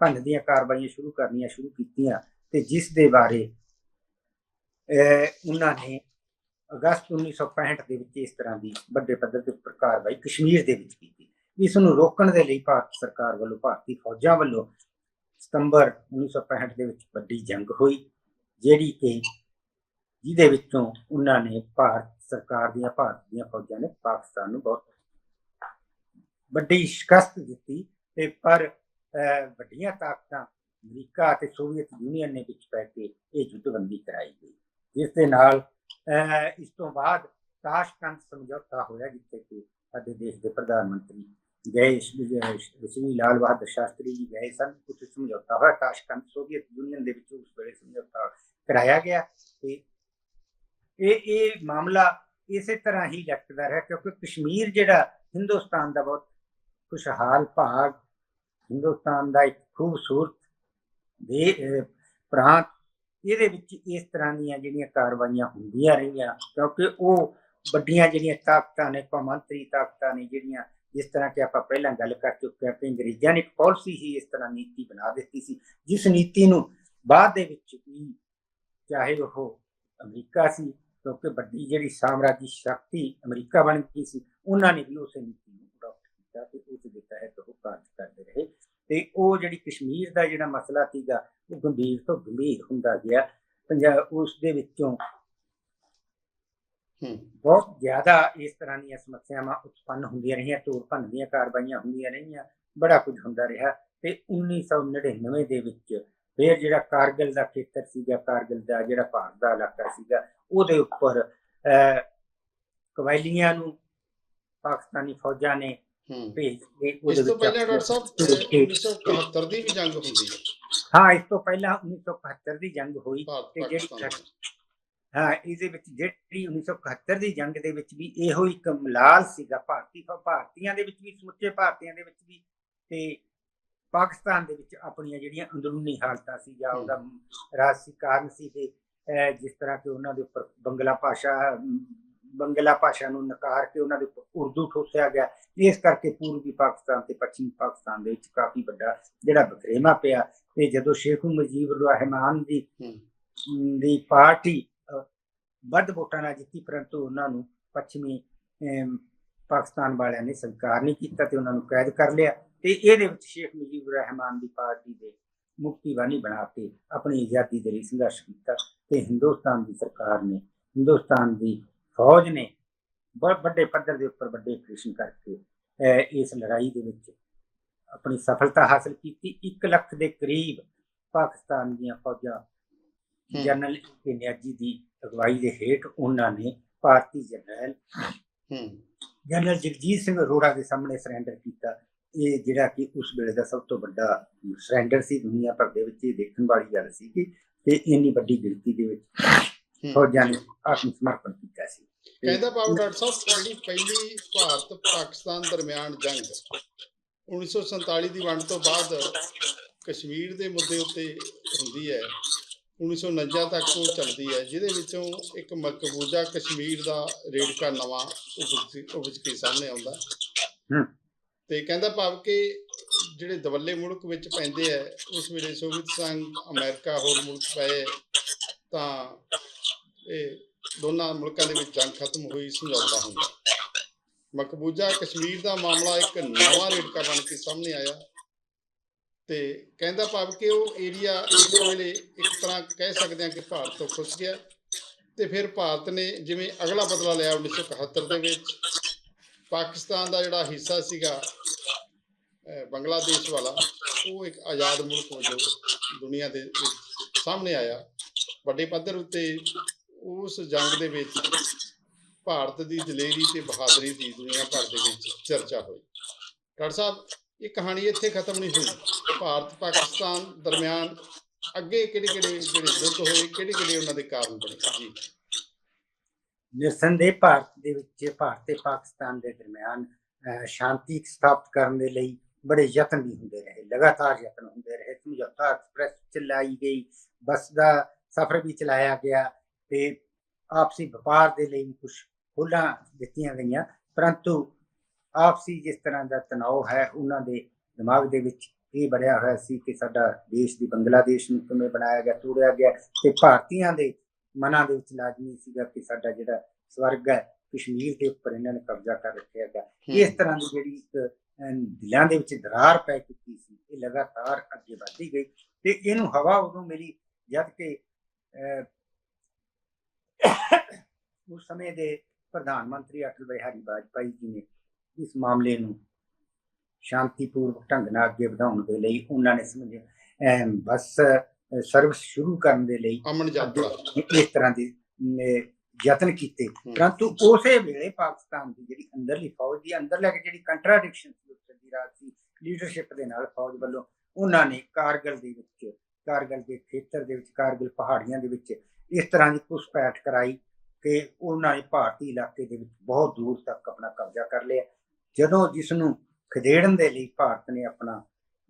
S2: ਭੰਨ ਦੀਆਂ ਕਾਰਵਾਈਆਂ ਸ਼ੁਰੂ ਕਰਨੀਆਂ ਸ਼ੁਰੂ ਕੀਤੀਆਂ ਤੇ ਜਿਸ ਦੇ ਬਾਰੇ ਉਹਨਾਂ ਨੇ ਅਗਸਤ 1965 ਦੇ ਵਿੱਚ ਇਸ ਤਰ੍ਹਾਂ ਦੀ ਵੱਡੇ ਪੱਧਰ ਤੇ ਉੱਪਰ ਕਾਰਵਾਈ ਕਸ਼ਮੀਰ ਦੇ ਵਿੱਚ ਕੀਤੀ ਇਸ ਨੂੰ ਰੋਕਣ ਦੇ ਲਈ ਭਾਰਤ ਸਰਕਾਰ ਵੱਲੋਂ ਭਾਰਤੀ ਫੌਜਾਂ ਵੱਲੋਂ ਸਤੰਬਰ 1965 ਦੇ ਵਿੱਚ ਵੱਡੀ ਜੰਗ ਹੋਈ ਜਿਹੜੀ ਕਿ ਜਿਹਦੇ ਵਿੱਚੋਂ ਉਹਨਾਂ ਨੇ ਭਾਰਤ ਸਰਕਾਰ ਦੀਆਂ ਭਾਰਤ ਦੀਆਂ ਫੌਜਾਂ ਨੇ ਪਾਕਿਸਤਾਨ ਨੂੰ ਬਹੁਤ ਵੱਡੀ ਸ਼ਿਕਸਤ ਦਿੱਤੀ ਤੇ ਪਰ ਵੱਡੀਆਂ ਤਾਕਤਾਂ ਅਮਰੀਕਾ ਅਤੇ ਸੋਵੀਅਤ ਯੂਨੀਅਨ ਨੇ ਵਿੱਚ ਪੈ ਕੇ ਇਹ ਜੁੱਟਬੰਦੀ ਕਰਾਈ ਗਈ। ਇਸ ਦੇ ਨਾਲ ਅਹ, ਇਸ ਤੋਂ ਬਾਅਦ ਤਾਸ਼ਕੰਦ ਸਮਝੌਤਾ ਹੋਇਆ ਜਿੱਥੇ ਕਿ ਸਾਡੇ ਦੇਸ਼ ਦੇ ਪ੍ਰਧਾਨ ਮੰਤਰੀ ਗਏ ਸ਼੍ਰੀ ਸ਼੍ਰੀ ਲਾਲ ਬਹਾਦਰ ਸ਼ਾਸਤਰੀ ਜੀ ਸਨ ਉੱਥੇ ਸਮਝੌਤਾ ਹੋਇਆ ਤਾਸ਼ਕੰਦ ਸੋਵੀਅਤ ਯੂਨੀਅਨ ਦੇ ਵਿੱਚ ਉਸ ਵੇਲੇ ਸਮਝੌਤਾ ਕਰਾਇਆ ਗਿਆ ਤੇ ਇਹ ਇਹ ਮਾਮਲਾ ਇਸੇ ਤਰ੍ਹਾਂ ਹੀ ਲਟਕਦਾ ਰਿਹਾ ਕਿਉਂਕਿ ਕਸ਼ਮੀਰ ਜਿਹੜਾ ਹਿੰਦੁਸਤਾਨ ਦਾ ਬਹੁਤ ਖੁਸ਼ਹਾਲ ਭਾਗ ਹਿੰਦੁਸਤਾਨ ਦਾ ਇੱਕ ਖੂਬਸੂਰਤ ਦੇ ਪ੍ਰਾਂਤ ਇਹਦੇ ਵਿੱਚ ਇਸ ਤਰ੍ਹਾਂ ਦੀਆਂ ਜਿਹੜੀਆਂ ਕਾਰਵਾਈਆਂ ਹੁੰਦੀਆਂ ਰਹੀਆਂ ਕਿਉਂਕਿ ਉਹ ਵੱਡੀਆਂ ਜਿਹੜੀਆਂ ਤਾਕਤਾਂ ਨੇ ਕੌਮਾਂਤਰੀ ਤਾਕਤਾਂ ਨੇ ਜਿਹੜੀਆਂ, ਜਿਸ ਤਰ੍ਹਾਂ ਕਿ ਆਪਾਂ ਪਹਿਲਾਂ ਗੱਲ ਕਰ ਚੁੱਕੇ ਹਾਂ ਕਿ ਅੰਗਰੇਜ਼ਾਂ ਨੇ ਇੱਕ ਪਾਲਿਸੀ ਹੀ ਇਸ ਤਰ੍ਹਾਂ ਨੀਤੀ ਬਣਾ ਦਿੱਤੀ ਸੀ, ਜਿਸ ਨੀਤੀ ਨੂੰ ਬਾਅਦ ਦੇ ਵਿੱਚ ਵੀ ਚਾਹੇ ਉਹ ਅਮਰੀਕਾ ਸੀ, ਕਿਉਂਕਿ ਵੱਡੀ ਜਿਹੜੀ ਸਾਮਰਾਜੀ ਸ਼ਕਤੀ ਅਮਰੀਕਾ ਬਣ ਗਈ ਸੀ, ਉਹਨਾਂ ਨੇ ਵੀ ਉਸੇ ਨੀਤੀ ਨੂੰ ਅਡਾਪਟ ਕੀਤਾ ਤੇ ਉਸ ਦੇ ਤਹਿਤ ਉਹ ਕਾਰਜ ਕਰਦੇ ਰਹੇ ਤੇ ਉਹ ਜਿਹੜੀ ਕਸ਼ਮੀਰ ਦਾ ਜਿਹੜਾ ਮਸਲਾ ਸੀਗਾ, ਉਹ ਗੰਭੀਰ ਤੋਂ ਗੰਭੀਰ ਹੁੰਦਾ ਗਿਆ ਪੰਜਾਬ ਉਸ ਦੇ ਵਿੱਚੋਂ ਬਹੁਤ ਜ਼ਿਆਦਾ ਇਸ ਤਰ੍ਹਾਂ ਦੀਆਂ ਸਮੱਸਿਆਵਾਂ ਉਤਪੰਨ ਹੁੰਦੀਆਂ ਰਹੀਆਂ ਤੋੜ ਭੰਨ ਦੀਆਂ ਕਾਰਵਾਈਆਂ ਹੁੰਦੀਆਂ ਰਹੀਆਂ ਬੜਾ ਕੁਝ ਹੁੰਦਾ ਰਿਹਾ ਤੇ 1999 ਦੇ ਵਿੱਚ ਫਿਰ ਜਿਹੜਾ ਕਾਰਗਿਲ ਦਾ ਖੇਤਰ ਸੀਗਾ ਕਾਰਗਿਲ ਦਾ ਜਿਹੜਾ ਭਾਰਤ ਦਾ ਇਲਾਕਾ ਸੀਗਾ ਉਹਦੇ ਉੱਪਰ ਅਹ, ਕਬਾਇਲੀਆਂ ਨੂੰ ਪਾਕਿਸਤਾਨੀ ਫੌਜਾਂ ਨੇ
S1: ਹੂੰ।
S2: ਭੇਜ ਕੇ
S1: ਇਸ
S2: ਉਹਦੇ
S1: ਤੋਂ
S2: ਵਿੱਚ
S1: ਪਹਿਲਾਂ ਡਾਕਟਰ ਸਾਹਿਬ
S2: ਆਪਣੇ-
S1: 1971 ਦੀ ਵੀ ਜੰਗ ਹੁੰਦੀ ਹੈ।
S2: ਹਾਂ ਇਸ ਤੋਂ ਪਹਿਲਾਂ 1971 ਦੀ ਜੰਗ ਹੋਈ ਤੇ ਜਿਹੜੀ ਇਹਦੇ ਵਿੱਚ ਜਿਹੜੀ 1971 ਦੀ ਜੰਗ ਦੇ ਵਿੱਚ ਵੀ ਇਹੋ ਇੱਕ ਮਲਾਲ ਸੀਗਾ ਭਾਰਤੀ ਭਾਰਤੀਆਂ ਦੇ ਵਿੱਚ ਵੀ ਸਮੁੱਚੇ ਭਾਰਤੀਆਂ ਦੇ ਵਿੱਚ ਵੀ ਤੇ ਪਾਕਿਸਤਾਨ ਦੇ ਵਿੱਚ ਆਪਣੀਆਂ ਜਿਹੜੀਆਂ ਅੰਦਰੂਨੀ ਹਾਲਤਾਂ ਸੀ ਜਾਂ ਉਹਦਾ ਰਾਜਸੀ ਕਾਰਨ ਸੀ ਕਿ ਜਿਸ ਤਰ੍ਹਾਂ ਕਿ ਉਹਨਾਂ ਦੇ ਉੱਪਰ ਬੰਗਲਾ ਭਾਸ਼ਾ ਬੰਗਲਾ ਭਾਸ਼ਾ ਨੂੰ ਨਕਾਰ ਕੇ ਉਹਨਾਂ ਦੇ ਉੱਪਰ ਉਰਦੂ ਠੋਸਿਆ ਗਿਆ ਇਸ ਕਰਕੇ ਪੂਰਬੀ ਪਾਕਿਸਤਾਨ ਤੇ ਪੱਛਮੀ ਪਾਕਿਸਤਾਨ ਦੇ ਵਿੱਚ ਕਾਫੀ ਵੱਡਾ ਜਿਹੜਾ ਬਖਰੇਵਾ ਪਿਆ ਤੇ ਜਦੋਂ ਸ਼ੇਖ ਮੁਜੀਬੁਰ ਰਹਿਮਾਨ ਦੀ
S1: ਹੂੰ।
S2: ਦੀ ਪਾਰਟੀ ਵੱਧ ਵੋਟਾਂ ਨਾਲ ਜਿੱਤੀ ਪਰੰਤੂ ਉਹਨਾਂ ਨੂੰ ਪੱਛਮੀ ਪਾਕਿਸਤਾਨ ਵਾਲਿਆਂ ਨੇ ਸਵੀਕਾਰ ਨਹੀਂ ਕੀਤਾ ਤੇ ਉਹਨਾਂ ਨੂੰ ਕੈਦ ਕਰ ਲਿਆ ਤੇ ਇਹਦੇ ਵਿੱਚ ਸ਼ੇਖ ਮੁਜੀਬੁਰ ਰਹਿਮਾਨ ਦੀ ਪਾਰਟੀ ਦੇ ਮੁਕਤੀ ਬਾਨੀ ਬਣਾ ਕੇ ਆਪਣੀ ਆਜ਼ਾਦੀ ਦੇ ਲਈ ਸੰਘਰਸ਼ ਕੀਤਾ ਤੇ ਹਿੰਦੁਸਤਾਨ ਦੀ ਸਰਕਾਰ ਨੇ ਹਿੰਦੁਸਤਾਨ ਦੀ ਫੌਜ ਨੇ ਬਹੁਤ ਵੱਡੇ ਪੱਧਰ ਦੇ ਉੱਪਰ ਵੱਡੇ ਆਪਰੇਸ਼ਨ ਕਰਕੇ ਇਸ ਲੜਾਈ ਦੇ ਵਿੱਚ ਆਪਣੀ ਸਫਲਤਾ ਹਾਸਲ ਕੀਤੀ 1 ਲੱਖ ਦੇ ਕਰੀਬ ਪਾਕਿਸਤਾਨ ਦੀਆਂ ਫੌਜਾਂ। ਜਨਰਲ ਨਿਆਜੀ ਦੀ ਅਗਵਾਈ ਦੇ ਹੇਠ ਉਹਨਾਂ ਨੇ ਭਾਰਤੀ
S1: ਹੂੰ।
S2: ਜਨਰਲ ਜਗਜੀਤ ਸਿੰਘ ਅਰੋੜਾ ਦੇ ਸਾਹਮਣੇ ਸਰੈਂਡਰ ਕੀਤਾ। ਇਹ ਜਿਹੜਾ ਕਿ ਉਸ ਵੇਲੇ ਦਾ ਸਭ ਤੋਂ ਵੱਡਾ ਸਰੈਂਡਰ ਸੀ ਦੁਨੀਆ ਭਰ ਦੇ ਵਿੱਚ ਇਹ ਦੇਖਣ ਵਾਲੀ ਗੱਲ ਸੀ ਕਿ ਤੇ ਇੰਨੀ ਵੱਡੀ ਗਿਣਤੀ ਦੇ ਵਿੱਚ। ਫੌਜਾਂ ਨੇ ਆਤਮ ਸਮਰਪਣ ਕੀਤਾ ਸੀ।
S1: ਕਹਿੰਦਾ ਬਾਬੂ ਡਾਕਟਰ ਸਾਹਿਬ ਜਿਹੜੀ ਪਹਿਲੀ ਭਾਰਤ ਪਾਕਿਸਤਾਨ ਦਰਮਿਆਨ ਜੰਗ 1947 ਦੀ ਵੰਡ ਤੋਂ ਬਾਅਦ ਕਸ਼ਮੀਰ ਦੇ ਮੁੱਦੇ ਉੱਤੇ ਹੁੰਦੀ ਹੈ। 1949 ਤੱਕ ਉਹ ਚੱਲਦੀ ਹੈ ਜਿਹਦੇ ਵਿੱਚੋਂ ਇੱਕ ਮਕਬੂਜ਼ਾ ਕਸ਼ਮੀਰ ਦਾ ਰੇੜਕਾ ਨਵਾਂ ਉਪਜ ਕੇ ਸਾਹਮਣੇ ਆਉਂਦਾ। ਤੇ ਕਹਿੰਦਾ ਭਾਵ ਕਿ ਜਿਹੜੇ ਦਵੱਲੇ ਮੁਲਕ ਵਿੱਚ ਪੈਂਦੇ ਆ ਉਸ ਵੇਲੇ ਸੋਵੀਅਤ ਸੰਘ ਅਮਰੀਕਾ ਹੋਰ ਮੁਲਕ ਪਏ ਤਾਂ ਇਹ ਦੋਨਾਂ ਮੁਲਕਾਂ ਦੇ ਵਿੱਚ ਜੰਗ ਖਤਮ ਹੋਈ ਸਮਝੌਤਾ ਹੁੰਦਾ। ਮਕਬੂਜ਼ਾ ਕਸ਼ਮੀਰ ਦਾ ਮਾਮਲਾ ਇੱਕ ਨਵਾਂ ਰੇੜਕਾ ਬਣ ਕੇ ਸਾਹਮਣੇ ਆਇਆ। ਤੇ ਕਹਿੰਦਾ ਭਾਵ ਕਿ ਉਹ ਏਰੀਆ ਇਸ ਵੇਲੇ ਇੱਕ ਤਰ੍ਹਾਂ ਕਹਿ ਸਕਦੇ ਹਾਂ ਕਿ ਭਾਰਤ ਤੋਂ ਖੁੱਸ ਗਿਆ ਤੇ ਫਿਰ ਭਾਰਤ ਨੇ ਜਿਵੇਂ ਅਗਲਾ ਬਦਲਾ ਲਿਆ 1971 ਦੇ ਵਿੱਚ, ਪਾਕਿਸਤਾਨ ਦਾ ਜਿਹੜਾ ਹਿੱਸਾ ਸੀਗਾ ਬੰਗਲਾਦੇਸ਼ ਵਾਲਾ, ਉਹ ਇੱਕ ਆਜ਼ਾਦ ਮੁਲਕ ਵਜੋਂ ਦੁਨੀਆ ਦੇ ਸਾਹਮਣੇ ਆਇਆ। ਵੱਡੇ ਪੱਧਰ ਉੱਤੇ ਉਸ ਜੰਗ ਦੇ ਵਿੱਚ ਭਾਰਤ ਦੀ ਦਲੇਰੀ ਤੇ ਬਹਾਦਰੀ ਦੀ ਦੁਨੀਆ ਭਰ ਦੇ ਵਿੱਚ ਚਰਚਾ ਹੋਈ। ਡਾਕਟਰ ਸਾਹਿਬ ਇਹ ਕਹਾਣੀ ਇੱਥੇ ਖਤਮ ਨਹੀਂ ਹੋਈ। ਭਾਰਤ, ਪਾਕਿਸਤਾਨ ਦਰਮਿਆਨ ਅੱਗੇ ਕਿਹੜੇ ਕਿਹੜੇ ਜਿਹੜੇ ਯੁੱਧ ਹੋਏ, ਕਿਹੜੇ ਕਿਹੜੇ ਉਹਨਾਂ ਦੇ ਕਾਰਨ ਬਣੇ? ਜੀ।
S2: ਨਿਰਸੰਦੇਹ ਭਾਰਤ ਦੇ ਵਿੱਚ, ਭਾਰਤ ਤੇ ਪਾਕਿਸਤਾਨ ਦੇ ਦਰਮਿਆਨ ਸ਼ਾਂਤੀ ਸਥਾਪਿਤ ਕਰਨ ਦੇ ਲਈ ਬੜੇ ਯਤਨ ਵੀ ਹੁੰਦੇ ਰਹੇ। ਲਗਾਤਾਰ ਯਤਨ ਹੁੰਦੇ ਰਹੇ। ਸਮਝੌਤਾ ਐਕਸਪ੍ਰੈਸ ਚਲਾਈ ਗਈ। ਬੱਸ ਦਾ ਸਫ਼ਰ ਵੀ ਚਲਾਇਆ ਗਿਆ ਤੇ ਆਪਸੀ ਵਪਾਰ ਦੇ ਲਈ ਕੁਝ ਖੋਲਾਂ ਦਿੱਤੀਆਂ ਗਈਆਂ। ਪਰੰਤੂ ਆਪਸੀ ਜਿਸ ਤਰ੍ਹਾਂ ਦਾ ਤਣਾਅ ਹੈ ਉਹਨਾਂ ਦੇ ਦਿਮਾਗ ਦੇ ਵਿੱਚ ਇਹ ਬੜਿਆ ਹੋਇਆ ਸੀ ਕਿ ਸਾਡਾ ਦੇਸ਼ ਦੀ ਬੰਗਲਾਦੇਸ਼ ਨੂੰ ਕਿਵੇਂ ਬਣਾਇਆ ਗਿਆ ਤੋੜਿਆ ਗਿਆ ਤੇ ਭਾਰਤੀਆਂ ਦੇ ਮਨਾਂ ਦੇ ਵਿੱਚ ਲਾਜ਼ਮੀ ਸੀਗਾ ਕਿ ਸਾਡਾ ਜਿਹੜਾ ਸਵਰਗ ਹੈ ਕਸ਼ਮੀਰ ਦੇ ਉੱਪਰ ਇਹਨਾਂ ਨੇ ਕਬਜ਼ਾ ਕਰ ਰੱਖਿਆ ਹੈਗਾ ਇਸ ਤਰ੍ਹਾਂ ਦੀ ਜਿਹੜੀ ਦਿਲਾਂ ਦੇ ਵਿੱਚ ਦਰਾਰ ਪੈ ਚੁੱਕੀ ਸੀ ਇਹ ਲਗਾਤਾਰ ਅੱਗੇ ਵਧਦੀ ਗਈ ਤੇ ਇਹਨੂੰ ਹਵਾ ਉਦੋਂ ਮਿਲੀ ਜਦ ਕਿ ਉਸ ਸਮੇਂ ਦੇ ਪ੍ਰਧਾਨ ਮੰਤਰੀ ਅਟਲ ਬਿਹਾਰੀ ਵਾਜਪਾਈ ਜੀ ਨੇ ਇਸ ਮਾਮਲੇ ਨੂੰ ਸ਼ਾਂਤੀਪੂਰਵਕ ਢੰਗ ਨਾਲ ਅੱਗੇ ਵਧਾਉਣ ਦੇ ਲਈ ਉਹਨਾਂ ਨੇ ਸਮਝਿਆ। ਬੱਸ ਸਰਵਿਸ ਸ਼ੁਰੂ ਕਰਨ ਦੇ ਲਈ
S1: ਅਮਨ ਯਾਤਰਾ।
S2: ਇਸ ਤਰ੍ਹਾਂ ਦੀ ਯਤਨ ਕੀਤੇ। ਪਰੰਤੂ ਉਸੇ ਵੇਲੇ ਪਾਕਿਸਤਾਨ ਦੀ ਜਿਹੜੀ ਅੰਦਰਲੀ ਫੌਜ ਦੀ ਅੰਦਰ ਲੈ ਕੇ ਜਿਹੜੀ ਕੰਟਰਾਡਿਕਸ਼ਨ ਸੀ ਉੱਥੇ ਦੀ ਰਾਤ ਸੀ ਲੀਡਰਸ਼ਿਪ ਦੇ ਨਾਲ ਫੌਜ ਵੱਲੋਂ ਉਹਨਾਂ ਨੇ ਕਾਰਗਲ ਦੇ ਵਿੱਚ ਕਾਰਗਲ ਦੇ ਖੇਤਰ ਦੇ ਵਿੱਚ ਕਾਰਗਲ ਪਹਾੜੀਆਂ ਦੇ ਵਿੱਚ ਇਸ ਤਰ੍ਹਾਂ ਦੀ ਘੁਸਪੈਠ ਕਰਾਈ ਕਿ ਉਹਨਾਂ ਨੇ ਭਾਰਤੀ ਇਲਾਕੇ ਦੇ ਵਿੱਚ ਬਹੁਤ ਦੂਰ ਤੱਕ ਆਪਣਾ ਕਬਜ਼ਾ ਕਰ ਲਿਆ। ਜਦੋਂ ਜਿਸ ਨੂੰ ਖਦੇੜਨ ਦੇ ਲਈ ਭਾਰਤ ਨੇ ਆਪਣਾ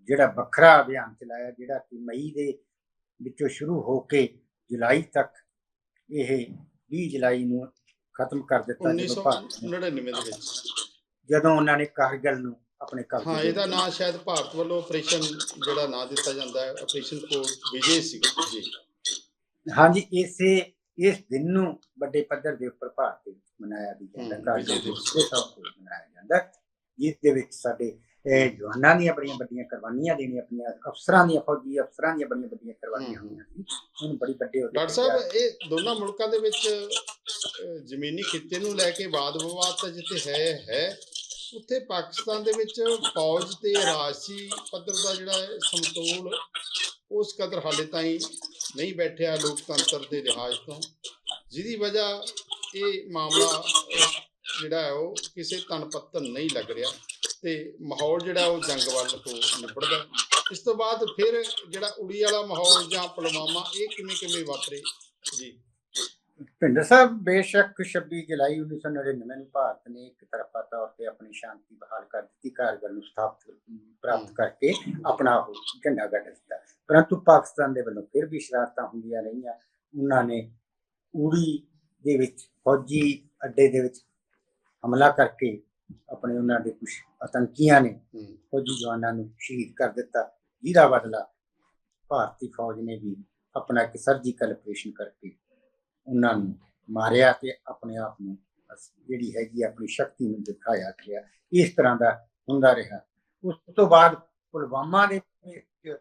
S2: ਜਿਹੜਾ ਵੱਖਰਾ ਅਭਿਆਨ ਚਲਾਇਆ ਜਿਹੜਾ ਕਿ ਮਈ ਦੇ ਵਿੱਚੋਂ ਸ਼ੁਰੂ ਹੋ ਕੇ ਜੁਲਾਈ ਤੱਕ ਇਹ 20 ਜੁਲਾਈ ਨੂੰ ਖਤਮ ਕਰ ਦਿੱਤਾ ਜਦੋਂ ਭਾਰਤ ਨੇ
S1: 1999 ਦੇ ਵਿੱਚ।
S2: ਜਦੋਂ ਉਹਨਾਂ ਨੇ ਕਾਰਗਲ ਨੂੰ ਆਪਣੇ ਕਬਜ਼ੇ
S1: ਹਾਂ ਇਹਦਾ
S2: ਵਿੱਚ-
S1: ਨਾਂ ਸ਼ਾਇਦ ਭਾਰਤ ਵੱਲੋਂ ਆਪਰੇਸ਼ਨ ਜਿਹੜਾ ਨਾਂ ਦਿੱਤਾ ਜਾਂਦਾ ਹੈ ਆਪਰੇਸ਼ਨ ਕੋਲ ਵਿਜੇ ਸੀ ਜੀ
S2: ਹਾਂਜੀ ਇਸੇ ਇਸ ਦਿਨ ਨੂੰ ਵੱਡੇ ਪੱਧਰ ਦੇ ਉੱਪਰ ਭਾਰਤ ਦੇ ਵਿੱਚ ਮਨਾਇਆ ਵੀ ਜਾਂਦਾ ਦਿਵਸ। ਦੇ ਤੌਰ ਤੇ ਮਨਾਇਆ ਜਾਂਦਾ ਜਿਸ ਦੇ ਵਿੱਚ ਸਾਡੇ ਇਹ ਜਵਾਨਾਂ ਦੀਆਂ ਬੜੀਆਂ ਵੱਡੀਆਂ ਕੁਰਬਾਨੀਆਂ ਦੇਣੀਆਂ ਆਪਣੀਆਂ ਅਫਸਰਾਂ ਦੀਆਂ ਫੌਜੀ ਅਫਸਰਾਂ ਦੀਆਂ ਬੜੀਆਂ ਵੱਡੀਆਂ ਕੁਰਬਾਨੀਆਂ। ਹੋਈਆਂ ਸੀ ਬੜੀ ਵੱਡੇ ਹੋ
S1: ਡਾਕਟਰ ਸਾਹਿਬ ਇਹ ਦੋਨਾਂ ਮੁਲਕਾਂ ਦੇ ਵਿੱਚ ਜ਼ਮੀਨੀ ਖਿੱਤੇ ਨੂੰ ਲੈ ਕੇ ਵਾਦ ਵਿਵਾਦ ਤਾਂ ਜਿੱਥੇ ਹੈ ਹੈ ਉੱਥੇ ਪਾਕਿਸਤਾਨ ਦੇ ਵਿੱਚ ਫੌਜ ਤੇ ਰਾਜਸੀ ਪੱਧਰ ਦਾ ਜਿਹੜਾ ਸਮਤੋਲ ਉਸ ਕਦਰ ਹਾਲੇ ਤਾਈਂ ਨਹੀਂ ਬੈਠਿਆ ਲੋਕਤੰਤਰ ਦੇ ਲਿਹਾਜ਼ ਤੋਂ, ਜਿਹਦੀ ਵਜ੍ਹਾ ਇਹ ਮਾਮਲਾ ਜਿਹੜਾ ਹੈ ਉਹ ਕਿਸੇ ਤਨ ਨਹੀਂ ਲੱਗ ਰਿਹਾ ਤੇ ਮਾਹੌਲ ਜਿਹੜਾ ਉਹ ਜੰਗ ਵੱਲ ਤੋਂ ਨਿਬੜਦਾ। ਇਸ ਤੋਂ ਬਾਅਦ ਫਿਰ ਜਿਹੜਾ ਉੜੀ ਵਾਲਾ ਮਾਹੌਲ ਜਾਂ ਪੁਲਵਾਮਾ, ਇਹ ਕਿਵੇਂ ਕਿਵੇਂ ਵਾਪਰੇ? ਜੀ।
S2: ਭਿੰਦਰ ਸਾਹਿਬ, ਬੇਸ਼ੱਕ 26 ਜੁਲਾਈ 1999 ਨੂੰ ਭਾਰਤ ਨੇ ਇੱਕ ਤਰਫਾ ਤੌਰ ਤੇ ਆਪਣੀ ਸ਼ਾਂਤੀ ਬਹਾਲ ਕਰ ਦਿੱਤੀ ਕਾਰਗਲ ਨੂੰ ਸਥਾਪਿਤ, ਪ੍ਰਾਪਤ ਕਰਕੇ ਆਪਣਾ ਉਹ ਝੰਡਾ ਗੱਡ ਦਿੱਤਾ। ਪਰੰਤੂ ਪਾਕਿਸਤਾਨ ਦੇ ਵੱਲੋਂ ਫਿਰ ਵੀ ਸ਼ਰਾਰਤਾਂ ਹੁੰਦੀਆਂ ਰਹੀਆਂ। ਉਹਨਾਂ ਨੇ ਉੜੀ ਦੇ ਵਿੱਚ ਫੌਜੀ ਅੱਡੇ ਦੇ ਵਿੱਚ ਹਮਲਾ ਕਰਕੇ ਆਪਣੇ ਉਹਨਾਂ ਦੇ ਕੁਝ ਆਤੰਕੀਆਂ ਨੇ ਫੌਜੀ ਜਵਾਨਾਂ ਨੂੰ ਸ਼ਹੀਦ ਕਰ ਦਿੱਤਾ। ਜਿਹਦਾ ਬਦਲਾ ਭਾਰਤੀ ਫੌਜ ਨੇ ਵੀ ਆਪਣਾ ਇੱਕ ਸਰਜੀਕਲ ਆਪਰੇਸ਼ਨ ਕਰਕੇ ਉਹਨਾਂ ਨੂੰ ਮਾਰਿਆ ਤੇ ਆਪਣੇ ਆਪ ਨੂੰ ਜਿਹੜੀ ਹੈਗੀ ਆਪਣੀ ਸ਼ਕਤੀ ਨੂੰ ਦਿਖਾਇਆ ਗਿਆ। ਇਸ ਤਰ੍ਹਾਂ ਦਾ ਹੁੰਦਾ ਰਿਹਾ। ਉਸ ਤੋਂ ਬਾਅਦ ਪੁਲਵਾਮਾ ਦੇ ਵਿੱਚ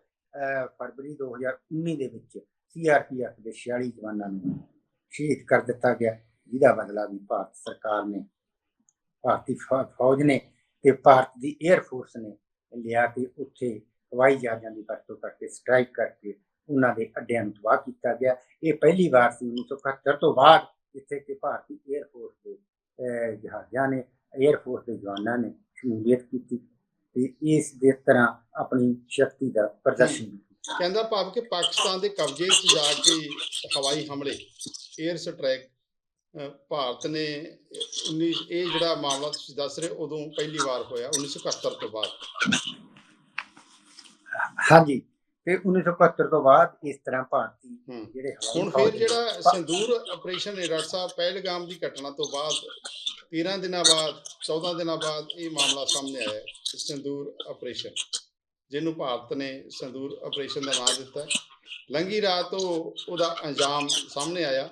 S2: ਫਰਵਰੀ 2019 ਦੇ ਵਿੱਚ ਸੀਆਰਪੀਐਫ ਦੇ 46 ਜਵਾਨਾਂ ਨੂੰ ਸ਼ਹੀਦ ਕਰ ਦਿੱਤਾ ਗਿਆ। ਜਿਹਦਾ ਬਦਲਾ ਵੀ ਭਾਰਤ ਸਰਕਾਰ ਨੇ, ਭਾਰਤੀ ਫੌਜ ਨੇ ਤੇ ਭਾਰਤ ਦੀ 에ਅਰ ਫੋਰਸ ਨੇ ਲਿਆ ਕੇ ਉੱਥੇ ਹਵਾਈ ਜਹਾਜ਼ਾਂ ਦੀ ਵਰਤੋਂ ਕਰਕੇ ਸਟ੍ਰਾਈਕ ਕਰਕੇ ਉਹਨਾਂ ਦੇ ਅੱਡਿਆਂ ਨੂੰ ਤਬਾਹ ਕੀਤਾ ਗਿਆ। ਇਹ ਪਹਿਲੀ ਵਾਰ ਸੀ 1971 ਤੋਂ ਬਾਅਦ ਜਿੱਥੇ ਕਿ ਭਾਰਤੀ 에ਅਰ ਫੋਰਸ ਦੇ ਜਹਾਜ਼ਾਂ ਨੇ 에ਅਰ ਫੋਰਸ ਦੇ ਜਵਾਨਾਂ ਨੇ ਸ਼ਮੂਲੀਅਤ ਕੀਤੀ। ਤੇ ਇਸ ਦੇ ਤਰ੍ਹਾਂ ਆਪਣੀ ਸ਼ਕਤੀ ਦਾ ਪ੍ਰਦਰਸ਼ਨ ਕੀਤਾ।
S1: ਕਹਿੰਦਾ ਭਾਵ ਕਿ ਪਾਕਿਸਤਾਨ ਦੇ ਕਬਜ਼ੇ 'ਚ ਜਾ ਕੇ ਹਵਾਈ ਹਮਲੇ 에ਅਰ ਸਟ੍ਰਾਈਕ ਭਾਰਤ ਨੇ 19 ਇਹ ਜਿਹੜਾ ਮਾਮਲਾ ਤੁਸੀਂ ਦੱਸ ਰਹੇ ਉਦੋਂ ਪਹਿਲੀ ਵਾਰ ਹੋਇਆ 1971 ਤੋਂ ਬਾਅਦ।
S2: ਹਾਂਜੀ ਤੇ 1971 ਤੋਂ ਬਾਅਦ ਇਸ ਤਰ੍ਹਾਂ ਭਾਰਤੀ ਜਿਹੜੇ
S1: ਹੁਣ ਫਿਰ
S2: ਨੇ-
S1: ਜਿਹੜਾ ਸਿੰਦੂਰ ਆਪਰੇਸ਼ਨ ਡਾਕਟਰ ਸਾਹਿਬ ਪਹਿਲਗਾਮ ਦੀ ਘਟਨਾ ਤੋਂ ਬਾਅਦ 13 ਦਿਨਾਂ ਬਾਅਦ 14 ਦਿਨਾਂ ਬਾਅਦ ਇਹ ਮਾਮਲਾ ਸਾਹਮਣੇ ਆਇਆ ਹੈ, ਆਪਰੇਸ਼ਨ ਜਿਹਨੂੰ ਭਾਰਤ ਨੇ ਸਿੰਦੂਰ ਆਪਰੇਸ਼ਨ ਦਾ ਨਾਮ ਦਿੱਤਾ ਹੈ। ਲੰਗੀ ਰਾਤ ਉਹ ਉਹਦਾ ਅੰਜਾਮ ਸਾਹਮਣੇ ਆਇਆ।